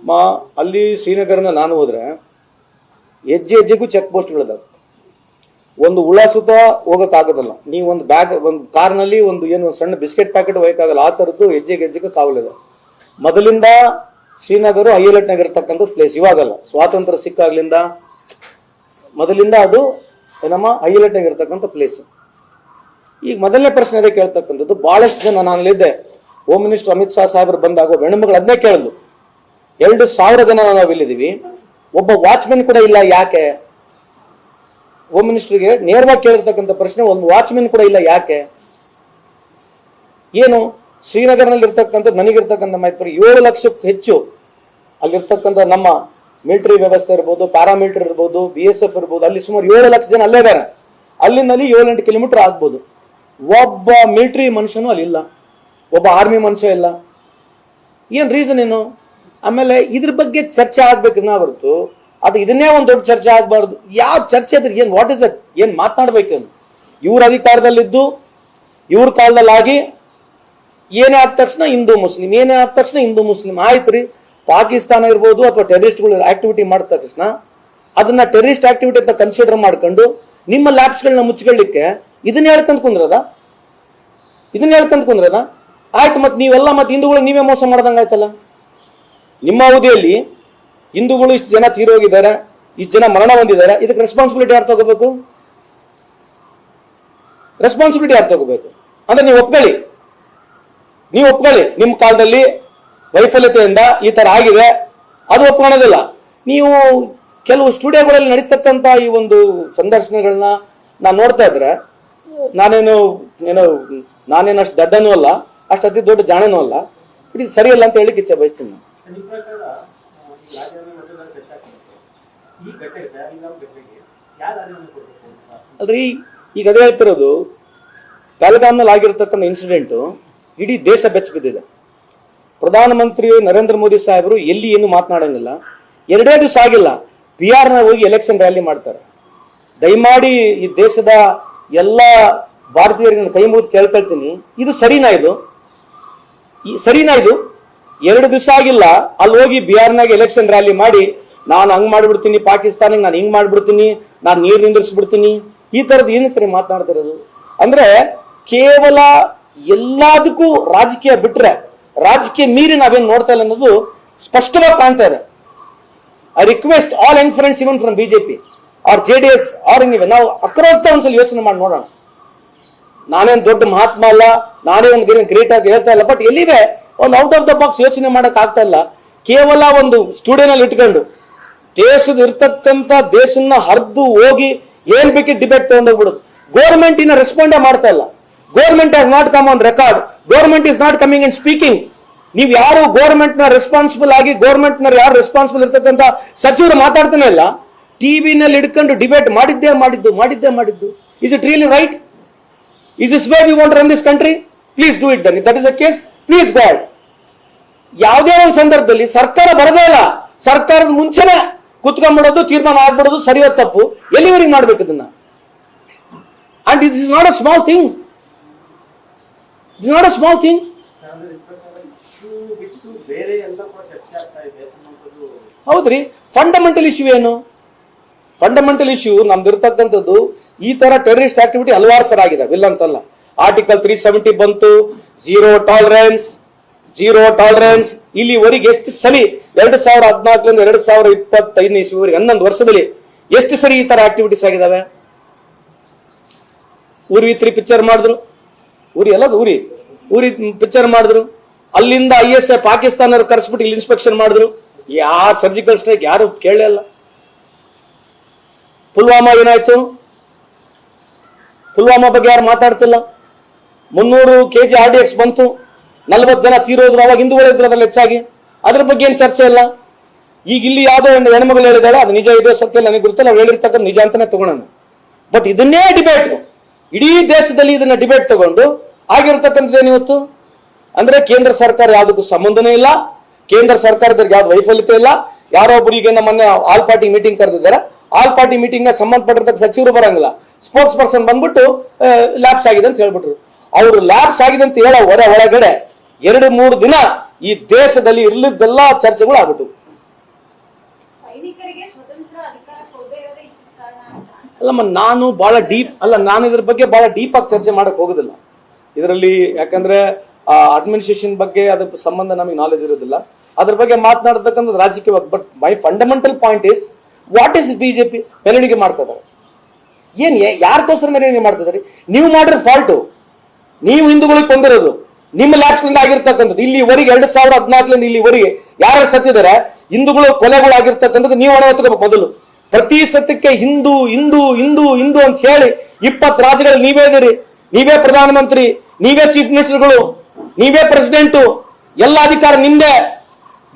ಮಾ ಅಲ್ಲಿ ಶ್ರೀನಗರನ ನಾನು ಹೋದ್ರೆ ಹೆಜ್ಜೆ ಹೆಜ್ಜೆಗೂ ಚೆಕ್ ಪೋಸ್ಟ್ಗಳಿದಾವೆ ಒಂದು ಹುಳ ಸುತ್ತ ಹೋಗೋಕ್ಕಾಗೋದಲ್ಲ. ನೀವು ಒಂದು ಬ್ಯಾಗ್ ಒಂದು ಕಾರ್ನಲ್ಲಿ ಒಂದು ಏನು ಸಣ್ಣ ಬಿಸ್ಕೆಟ್ ಪ್ಯಾಕೆಟ್ ಒಯ್ಯಕ್ಕಾಗಲ್ಲ ಆ ಥರದ್ದು ಹೆಜ್ಜೆಗೆ ಹೆಜ್ಜೆಗೆ ಕಾವಲಿದೆ. ಮೊದಲಿಂದ ಶ್ರೀನಗರ ಹೈಲೈಟ್ನಾಗ ಇರ್ತಕ್ಕಂಥ ಪ್ಲೇಸ್ ಇವಾಗಲ್ಲ. ಸ್ವಾತಂತ್ರ್ಯ ಸಿಕ್ಕಾಗ್ಲಿಂದ ಮೊದಲಿಂದ ಅದು ಏನಮ್ಮ ಹೈಲೈಟ್ನಾಗ ಇರ್ತಕ್ಕಂಥ ಪ್ಲೇಸ್ ಈಗ ಮೊದಲನೇ ಪ್ರಶ್ನೆ ಅದೇ ಕೇಳ್ತಕ್ಕಂಥದ್ದು. ಬಹಳಷ್ಟು ಜನ ನಾನು ಅಲ್ಲಿದ್ದೆ ಹೋಮ್ ಮಿನಿಸ್ಟರ್ ಅಮಿತ್ ಶಾ ಸಾಹೇಬರು ಬಂದಾಗ ಹೆಣ್ಮಗಳು ಅದನ್ನೇ ಕೇಳಿದ್ಲು. ಎರಡು ಸಾವಿರ ಜನ ನಾವು ಇಲ್ಲಿದ್ದೀವಿ. ಒಬ್ಬ ವಾಚ್ಮೆನ್ ಕೂಡ ಇಲ್ಲ ಯಾಕೆ? ಹೋಮ್ ಮಿನಿಸ್ಟರ್ಗೆ ನೇರವಾಗಿ ಕೇಳಿರ್ತಕ್ಕಂಥ ಪ್ರಶ್ನೆ, ಒಂದು ವಾಚ್ಮೆನ್ ಕೂಡ ಇಲ್ಲ ಯಾಕೆ? ಏನು? ಶ್ರೀನಗರ್ನಲ್ಲಿ ಇರ್ತಕ್ಕಂಥ, ನನಗಿರ್ತಕ್ಕಂಥ ಮೈತ್ರಿ ಏಳು ಲಕ್ಷಕ್ಕೂ ಹೆಚ್ಚು. ಅಲ್ಲಿರ್ತಕ್ಕಂಥ ನಮ್ಮ ಮಿಲಿಟರಿ ವ್ಯವಸ್ಥೆ ಇರ್ಬೋದು ಪ್ಯಾರಾಮಿಲಿಟರಿ ಇರ್ಬೋದು ಬಿ ಎಸ್ ಎಫ್ ಇರ್ಬೋದು, ಅಲ್ಲಿ ಸುಮಾರು ಏಳು ಲಕ್ಷ ಜನ ಅಲ್ಲೇ ಬೇರೆ ಅಲ್ಲಿನಲ್ಲಿ ಏಳೆಂಟು ಕಿಲೋಮೀಟರ್ ಆಗ್ಬೋದು. ಒಬ್ಬ ಮಿಲಿಟರಿ ಮನುಷ್ಯನೂ ಅಲ್ಲಿಲ್ಲ. ಒಬ್ಬ ಆರ್ಮಿ ಮನುಷ್ಯ ಇಲ್ಲ. ಏನು ರೀಸನ್ ಏನು? ಆಮೇಲೆ ಇದ್ರ ಬಗ್ಗೆ ಚರ್ಚೆ ಆಗ್ಬೇಕು ನಾ ಹೊರತು. ಅದು ಇದನ್ನೇ ಒಂದು ದೊಡ್ಡ ಚರ್ಚೆ ಆಗಬಾರ್ದು. ಯಾವ ಚರ್ಚೆ ಅದ್ರ ಏನು ವಾಟ್ ಇಸ್ ಅಟ್ ಏನು ಮಾತನಾಡ್ಬೇಕು ಇವ್ರ ಅಧಿಕಾರದಲ್ಲಿದ್ದು, ಇವ್ರ ಕಾಲದಲ್ಲಾಗಿ ಏನೇ ಆದ ತಕ್ಷಣ ಹಿಂದೂ ಮುಸ್ಲಿಂ, ಏನೇ ಆದ ತಕ್ಷಣ ಹಿಂದೂ ಮುಸ್ಲಿಂ. ಆಯ್ತು ರೀ. ಪಾಕಿಸ್ತಾನ ಇರ್ಬೋದು ಅಥವಾ ಟೆರರಿಸ್ಟ್ಗಳು ಆಕ್ಟಿವಿಟಿ ಮಾಡಿದ ತಕ್ಷಣ ಅದನ್ನ ಟೆರರಿಸ್ಟ್ ಆಕ್ಟಿವಿಟಿ ಅಂತ ಕನ್ಸಿಡರ್ ಮಾಡ್ಕೊಂಡು ನಿಮ್ಮ ಲ್ಯಾಬ್ಸ್ಗಳನ್ನ ಮುಚ್ಕೊಳ್ಳಿಕ್ಕೆ ಇದನ್ನ ಹೇಳ್ಕಂತ ಕುಂದ್ರದ? ಇದನ್ನ ಹೇಳ್ಕಂತ ಕುಂದ್ರದ? ಆಯ್ತು ಮತ್ತೆ ನೀವೆಲ್ಲ ಮತ್ತೆ ಹಿಂದೂಗಳು ನೀವೇ ಮೋಸ ಮಾಡ್ದಂಗೆ ಆಯ್ತಲ್ಲ? ನಿಮ್ಮ ಅವಧಿಯಲ್ಲಿ ಹಿಂದೂಗಳು ಇಷ್ಟು ಜನ ತೀರೋಗಿದ್ದಾರೆ, ಇಷ್ಟು ಜನ ಮರಣ ಹೊಂದಿದ್ದಾರೆ ಇದಕ್ಕೆ ರೆಸ್ಪಾನ್ಸಿಬಿಲಿಟಿ ಯಾರು ತಗೋಬೇಕು? ರೆಸ್ಪಾನ್ಸಿಬಿಲಿಟಿ ಯಾರು ತಗೋಬೇಕು? ಅಂದ್ರೆ ನೀವು ಒಪ್ಕೊಳ್ಳಿ. ನೀವು ಒಪ್ಕೊಳ್ಳಿ ನಿಮ್ಮ ಕಾಲದಲ್ಲಿ ವೈಫಲ್ಯತೆಯಿಂದ ಈ ತರ ಆಗಿದೆ. ಅದು ಒಪ್ಕೊಳ್ಳೋದಿಲ್ಲ ನೀವು ಕೆಲವು ಸ್ಟುಡಿಯೋಗಳಲ್ಲಿ ನಡೀತಕ್ಕಂಥ ಈ ಒಂದು ಸಂದರ್ಶನಗಳನ್ನ ನಾನು ನೋಡ್ತಾ ಇದ್ರೆ ನಾನೇನು ಏನೋ ನಾನೇನು ಅಷ್ಟು ದಡ್ಡನೂ ಅಲ್ಲ ಅಷ್ಟು ಅತಿ ದೊಡ್ಡ ಜಾಣನೂ ಅಲ್ಲ. ಇಡೀ ಸರಿಯಲ್ಲ ಅಂತ ಹೇಳಿಕ್ಕೆ ಇಚ್ಛೆ ಬಯಸ್ತೀನಿ ನಾನು. ಅಲ್ರಿ ಈಗ ಅದೇ ಹೇಳ್ತಿರೋದು ಪಹಲ್ಗಾಮ್ನಲ್ಲಿ ಆಗಿರತಕ್ಕಂಥ ಇನ್ಸಿಡೆಂಟು ಇಡೀ ದೇಶ ಬೆಚ್ಚಬಿದ್ದಿದೆ ಪ್ರಧಾನಮಂತ್ರಿ ನರೇಂದ್ರ ಮೋದಿ ಸಾಹೇಬರು ಎಲ್ಲಿ ಏನು ಮಾತನಾಡಂಗಿಲ್ಲ ಎರಡೇ ದಿವಸ ಆಗಿಲ್ಲ ಬಿಹಾರ್ನ ಹೋಗಿ ಎಲೆಕ್ಷನ್ ರ್ಯಾಲಿ ಮಾಡ್ತಾರೆ. ದಯಮಾಡಿ ಈ ದೇಶದ ಎಲ್ಲ ಭಾರತೀಯರಿಗೆ ಕೈ ಮುಗಿದು ಕೇಳ್ಕೊಳ್ತೀನಿ ಇದು ಸರಿನಾ ಇದು? ಈ ಸರಿನಾ ಇದು? ಎರಡು ದಿವಸ ಆಗಿಲ್ಲ, ಅಲ್ಲಿ ಹೋಗಿ ಬಿಹಾರ್ನಾಗ ಎಲೆಕ್ಷನ್ ರ್ಯಾಲಿ ಮಾಡಿ, ನಾನು ಹಂಗ್ ಮಾಡಿಬಿಡ್ತೀನಿ ಪಾಕಿಸ್ತಾನಿಗೆ, ನಾನು ಹಿಂಗ್ ಮಾಡ್ಬಿಡ್ತೀನಿ, ನಾನು ನೀರು ನಿಂದ್ರಿಸ್ಬಿಡ್ತೀನಿ. ಈ ಥರದ್ದು ಏನಕ್ಕೆ ಮಾತನಾಡ್ತಿರೋದು ಅಂದ್ರೆ ಕೇವಲ ಎಲ್ಲದಕ್ಕೂ ರಾಜಕೀಯ ಬಿಟ್ರೆ, ರಾಜಕೀಯ ಮೀರಿ ನಾವೇನು ನೋಡ್ತಾ ಇಲ್ಲ ಅನ್ನೋದು ಸ್ಪಷ್ಟವಾಗಿ ಕಾಣ್ತಾ ಇದೆ. I request all young friends even from BJP or J D S or in ನಾವು ಅಕ್ರಾಸ್ ದ ಒಂದ್ಸಲ ಯೋಚನೆ ಮಾಡಿ ನೋಡೋಣ ನಾನೇನ್ ದೊಡ್ಡ ಮಹಾತ್ಮ ಅಲ್ಲ ನಾನೇ ಒಂದು ಗ್ರೇಟ್ ಆಗಿ ಹೇಳ್ತಾ ಇಲ್ಲ ಬಟ್ ಎಲ್ಲಿವೆ ಒಂದು ಔಟ್ ಆಫ್ ದ ಬಾಕ್ಸ್ ಯೋಚನೆ ಮಾಡಕ್ ಆಗ್ತಾ ಇಲ್ಲ ಕೇವಲ ಒಂದು ಸ್ಟುಡಿಯೋನಲ್ಲಿ ಇಟ್ಕೊಂಡು, ದೇಶದ ಇರ್ತಕ್ಕಂಥ ದೇಶನ ಹರಿದು ಹೋಗಿ ಏನ್ ಬೇಕಿ ಡಿಬೇಟ್ ತಗೊಂಡೋಗ್ಬಿಡುದು ಗೋರ್ಮೆಂಟ್ ಇನ್ನ ರೆಸ್ಪಾಂಡೇ ಮಾಡ್ತಾ ಇಲ್ಲ. Government has not come on record government is not coming in speaking ನೀವು ಯಾರು ಗೋರ್ಮೆಂಟ್ನ ರೆಸ್ಪಾನ್ಸಿಬಲ್ ಆಗಿ ಗೋರ್ಮೆಂಟ್ನ ಯಾರು ರೆಸ್ಪಾನ್ಸಿಬಲ್ ಇರ್ತಕ್ಕಂಥ ಸಚಿವರು ಮಾತಾಡ್ತಾನೆ ಇಲ್ಲ. ಟಿವಿನಲ್ಲಿ ಹಿಡ್ಕೊಂಡು ಡಿಬೇಟ್ ಮಾಡಿದ್ದೇ ಮಾಡಿದ್ದು ಮಾಡಿದ್ದೇ ಮಾಡಿದ್ದು. Is it really right is is way we want run this country please do it than that is a case please god ಯಾವುದೇ ಒಂದು ಸಂದರ್ಭದಲ್ಲಿ ಸರ್ಕಾರ ಬರದೇ ಇಲ್ಲ. ಸರ್ಕಾರದ ಮುಂಚೆನೆ ಕುತ್ಕೊಂಡ್ಬಿಡೋದು, ತೀರ್ಮಾನ ಆಗ್ಬಿಡೋದು ಸರಿಯೋ ತಪ್ಪು. ಎಲ್ಲಿವರೆಗೆ ಮಾಡ್ಬೇಕು ಇದನ್ನ? And it is not a small thing is not a small thing ಹೌದ್ರಿ. ಫಂಡಮೆಂಟಲ್ ಇಶ್ಯೂ ಏನು? ಫಂಡಮೆಂಟಲ್ ಇಶ್ಯೂ ನಮ್ದು ಇರ್ತಕ್ಕಂಥದ್ದು ಈ ತರ ಟೆರರಿಸ್ಟ್ ಆಕ್ಟಿವಿಟಿ ಹಲವಾರು ಸರ್ ಆಗಿದೆ ವಿಲ್ ಅಂತಲ್ಲ. ಆರ್ಟಿಕಲ್ ತ್ರೀ ಸೆವೆಂಟಿ ಬಂತು ಜೀರೋ ಟಾಲರೆನ್ಸ್ ಜೀರೋ ಟಾಲರೆನ್ಸ್ ಇಲ್ಲಿವರೆಗೆ ಎಷ್ಟು ಸಲಿ ಎರಡು ಸಾವಿರ ಹದಿನಾಲ್ಕರಿಂದ ಎರಡು ಸಾವಿರ ಇಪ್ಪತ್ತೈದನೇ ಇಸ್ವಿವರೆಗೆ, ಹನ್ನೊಂದು ವರ್ಷದಲ್ಲಿ ಎಷ್ಟು ಸರಿ ಈ ತರ ಆಕ್ಟಿವಿಟೀಸ್ ಆಗಿದಾವೆ? ಊರಿ ತ್ರೀ ಪಿಕ್ಚರ್ ಮಾಡಿದ್ರು. ಊರಿ ಎಲ್ಲ ಊರಿ? ಊರಿ ಪಿಕ್ಚರ್ ಮಾಡಿದ್ರು. ಅಲ್ಲಿಂದ ಐ ಎಸ್ ಐ ಪಾಕಿಸ್ತಾನ ಕರೆಸ್ಬಿಟ್ಟು ಇಲ್ಲಿ ಇನ್ಸ್ಪೆಕ್ಷನ್ ಮಾಡಿದ್ರು. ಯಾರು ಸರ್ಜಿಕಲ್ ಸ್ಟ್ರೈಕ್ ಯಾರು ಕೇಳಲೇ ಇಲ್ಲ. ಪುಲ್ವಾಮಾ ಏನಾಯ್ತು? ಪುಲ್ವಾಮಾ ಬಗ್ಗೆ ಯಾರು ಮಾತಾಡ್ತಿಲ್ಲ? ಮುನ್ನೂರು K G R D X ಬಂತು. ನಲ್ವತ್ತು ಜನ ತೀರೋದ್ರು, ಅವಾಗ ಹಿಂದೂಗಳು ಇದ್ರು ಅದ್ರಲ್ಲಿ ಹೆಚ್ಚಾಗಿ. ಅದ್ರ ಬಗ್ಗೆ ಏನು ಚರ್ಚೆ ಇಲ್ಲ. ಈಗ ಇಲ್ಲಿ ಯಾವುದೋ ಒಂದು ಹೆಣ್ಮಗಳು ಹೇಳಿದಾಳೆ, ಅದು ನಿಜ ಇದೆ ಸತ್ಯ ನನಗೆ ಗೊತ್ತಿಲ್ಲ, ಅವ್ರು ಹೇಳಿರ್ತಕ್ಕಂಥ ನಿಜ ಅಂತಾನೆ ತಗೊಳ್ಳೋಣ. ಬಟ್ ಇದನ್ನೇ ಡಿಬೇಟ್ ಇಡೀ ದೇಶದಲ್ಲಿ ಇದನ್ನ ಡಿಬೇಟ್ ತಗೊಂಡು ಆಗಿರ್ತಕ್ಕಂಥದ್ದು ಏನಿವತ್ತು ಅಂದ್ರೆ ಕೇಂದ್ರ ಸರ್ಕಾರ ಯಾವುದಕ್ಕೂ ಸಂಬಂಧನೇ ಇಲ್ಲ. ಕೇಂದ್ರ ಸರ್ಕಾರದ ಯಾವ್ದು ವೈಫಲ್ಯತೆ ಇಲ್ಲ. ಯಾರೋ ಒಬ್ರು ಈಗ ನಮ್ಮನ್ನ ಆಲ್ ಪಾರ್ಟಿ ಮೀಟಿಂಗ್ ಕರೆದಿದ್ದಾರೆ. ಆಲ್ ಪಾರ್ಟಿ ಮೀಟಿಂಗ್ನ ಸಂಬಂಧಪಟ್ಟಿರ್ತಕ್ಕ ಸಚಿವರು ಬರಂಗಿಲ್ಲ. ಸ್ಪೋರ್ಟ್ಸ್ ಪರ್ಸನ್ ಬಂದ್ಬಿಟ್ಟು ಲ್ಯಾಪ್ಸ್ ಆಗಿದೆ ಅಂತ ಹೇಳ್ಬಿಟ್ರು. ಅವರು ಲ್ಯಾಪ್ಸ್ ಆಗಿದೆ ಅಂತ ಹೇಳೋ ಹೊರ ಒಳಗಡೆ ಎರಡು ಮೂರು ದಿನ ಈ ದೇಶದಲ್ಲಿ ಇರ್ಲಿದ್ದೆಲ್ಲ ಚರ್ಚೆಗಳು ಆಗ್ಬಿಟ್ಟು ಅಲ್ಲಮ್ಮ ನಾನು ಬಹಳ ಡೀಪ್ ಅಲ್ಲ ನಾನು ಇದ್ರ ಬಗ್ಗೆ ಬಹಳ ಡೀಪ್ ಆಗಿ ಚರ್ಚೆ ಮಾಡಕ್ ಹೋಗುದಿಲ್ಲ. ಇದರಲ್ಲಿ ಯಾಕಂದ್ರೆ ಅಡ್ಮಿನಿಸ್ಟ್ರೇಷನ್ ಬಗ್ಗೆ ಅದ್ರ ಸಂಬಂಧ ನಮಗೆ ನಾಲೆಜ್ ಇರೋದಿಲ್ಲ. ಅದ್ರ ಬಗ್ಗೆ ಮಾತನಾಡತಕ್ಕಂಥದ್ದು ರಾಜಕೀಯವಾಗಿ but my fundamental point is what is BJP ಮೆರವಣಿಗೆ ಮಾಡ್ತಾ ಏನ್ ಯಾರಕ್ಕೋಸ್ಕರ ಮೆರವಣಿಗೆ ಮಾಡ್ತಾ ಇದಾರೆ ನೀವು ಮಾಡಿರೋದು ಫಾಲ್ಟು ನೀವು ಹಿಂದೂಗಳಿಗೆ ಕೊಂದಿರೋದು. ನಿಮ್ಮ ಲ್ಯಾಬ್ಸ್ನಿಂದ ಆಗಿರ್ತಕ್ಕಂಥದ್ದು. ಇಲ್ಲಿವರೆಗೆ ಎರಡು ಸಾವಿರದ ಹದಿನಾಲ್ಕರಿಂದ ಇಲ್ಲಿವರೆಗೆ ಯಾರು ಸತ್ತಿದ್ದಾರೆ? ಹಿಂದೂಗಳು ಕೊಲೆಗಳಾಗಿರ್ತಕ್ಕಂಥದ್ದು ನೀವು ಹಣ ಬದಲು ಪ್ರತಿ ಸತ್ಯಕ್ಕೆ ಹಿಂದೂ ಹಿಂದೂ ಹಿಂದೂ ಹಿಂದೂ ಅಂತ ಹೇಳಿ ಇಪ್ಪತ್ತು ರಾಜ್ಯಗಳು ನೀವೇ ಇದೀರಿ ನೀವೇ ಪ್ರಧಾನಮಂತ್ರಿ, ನೀವೇ ಚೀಫ್ ಮಿನಿಸ್ಟರ್ಗಳು ನೀವೇ ಪ್ರೆಸಿಡೆಂಟು ಎಲ್ಲ ಅಧಿಕಾರ ನಿಮ್ದೇ.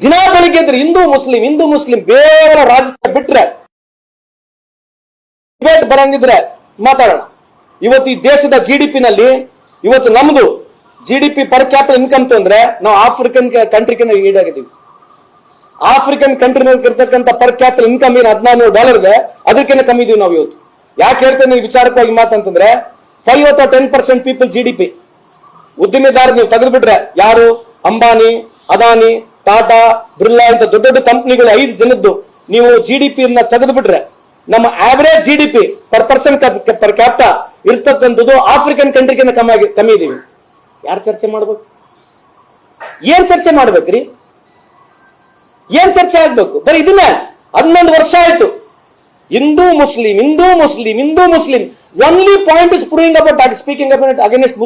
ದಿನ ಬೆಳಿಗ್ಗೆ ಇದ್ರೆ ಹಿಂದೂ ಮುಸ್ಲಿಂ ಹಿಂದೂ ಮುಸ್ಲಿಂ ಬೇರೆ ರಾಜಕೀಯ ಬಿಟ್ರೆ ಡಿಬೇಟ್ ಬರಂಗಿದ್ರೆ ಮಾತಾಡೋಣ. ಇವತ್ತು ಈ ದೇಶದ ಜಿ ಡಿ ಪಿನಲ್ಲಿ ಇವತ್ತು ನಮ್ದು G D P per capital income ತಂದ್ರೆ, ನಾವು ಆಫ್ರಿಕನ್ ಕಂಟ್ರಿಗಿನ ಈಡಾಗಿದ್ದೀವಿ. ಆಫ್ರಿಕನ್ ಕಂಟ್ರಿನಲ್ಲಿ ಇರ್ತಕ್ಕಂಥ ಪರ್ ಕ್ಯಾಪಿಟಲ್ ಇನ್ಕಮ್ ಏನು ಹದಿನಾರು ಡಾಲರ್ ಇದೆ ಅದಕ್ಕಿಂತ ಕಮ್ಮಿ ಇದೀವಿ ನಾವು ಇವತ್ತು. ಯಾಕೆ ಹೇಳ್ತೇನೆ ವಿಚಾರಕ್ಕಾಗಿ ಮಾತಂತಂದ್ರೆ ಫೈವ್ ಅಥವಾ ten percent people G D P ಉದ್ದಿಮೆದಾರ ನೀವು ತೆಗೆದುಬಿಟ್ರೆ, ಯಾರು? ಅಂಬಾನಿ, ಅದಾನಿ ಟಾಟಾ, ಬಿರ್ಲಾ ಇಂತ ದೊಡ್ಡ ದೊಡ್ಡ ಕಂಪ್ನಿಗಳು ಐದು ಜನದ್ದು ನೀವು ಜಿ ಡಿ ಪಿ ತೆಗೆದು ಬಿಟ್ರೆ ನಮ್ಮ average G D P per person per capita ಇರ್ತಕ್ಕಂಥದ್ದು ಆಫ್ರಿಕನ್ ಕಂಟ್ರಿಗಿಂತ ಕಮ್ಮಿ ಕಮ್ಮಿ ಇದೀವಿ. ಯಾರು ಚರ್ಚೆ ಮಾಡ್ಬೇಕು? ಏನ್ ಚರ್ಚೆ ಮಾಡ್ಬೇಕ್ರಿ? ಏನ್ ಚರ್ಚೆ ಆಗ್ಬೇಕು? ಬರೀ ಇದನ್ನ ಹನ್ನೊಂದು ವರ್ಷ ಆಯ್ತು. Hindu Muslim Hindu Muslim Hindu Muslim. Only point is proving about speaking about against Muslim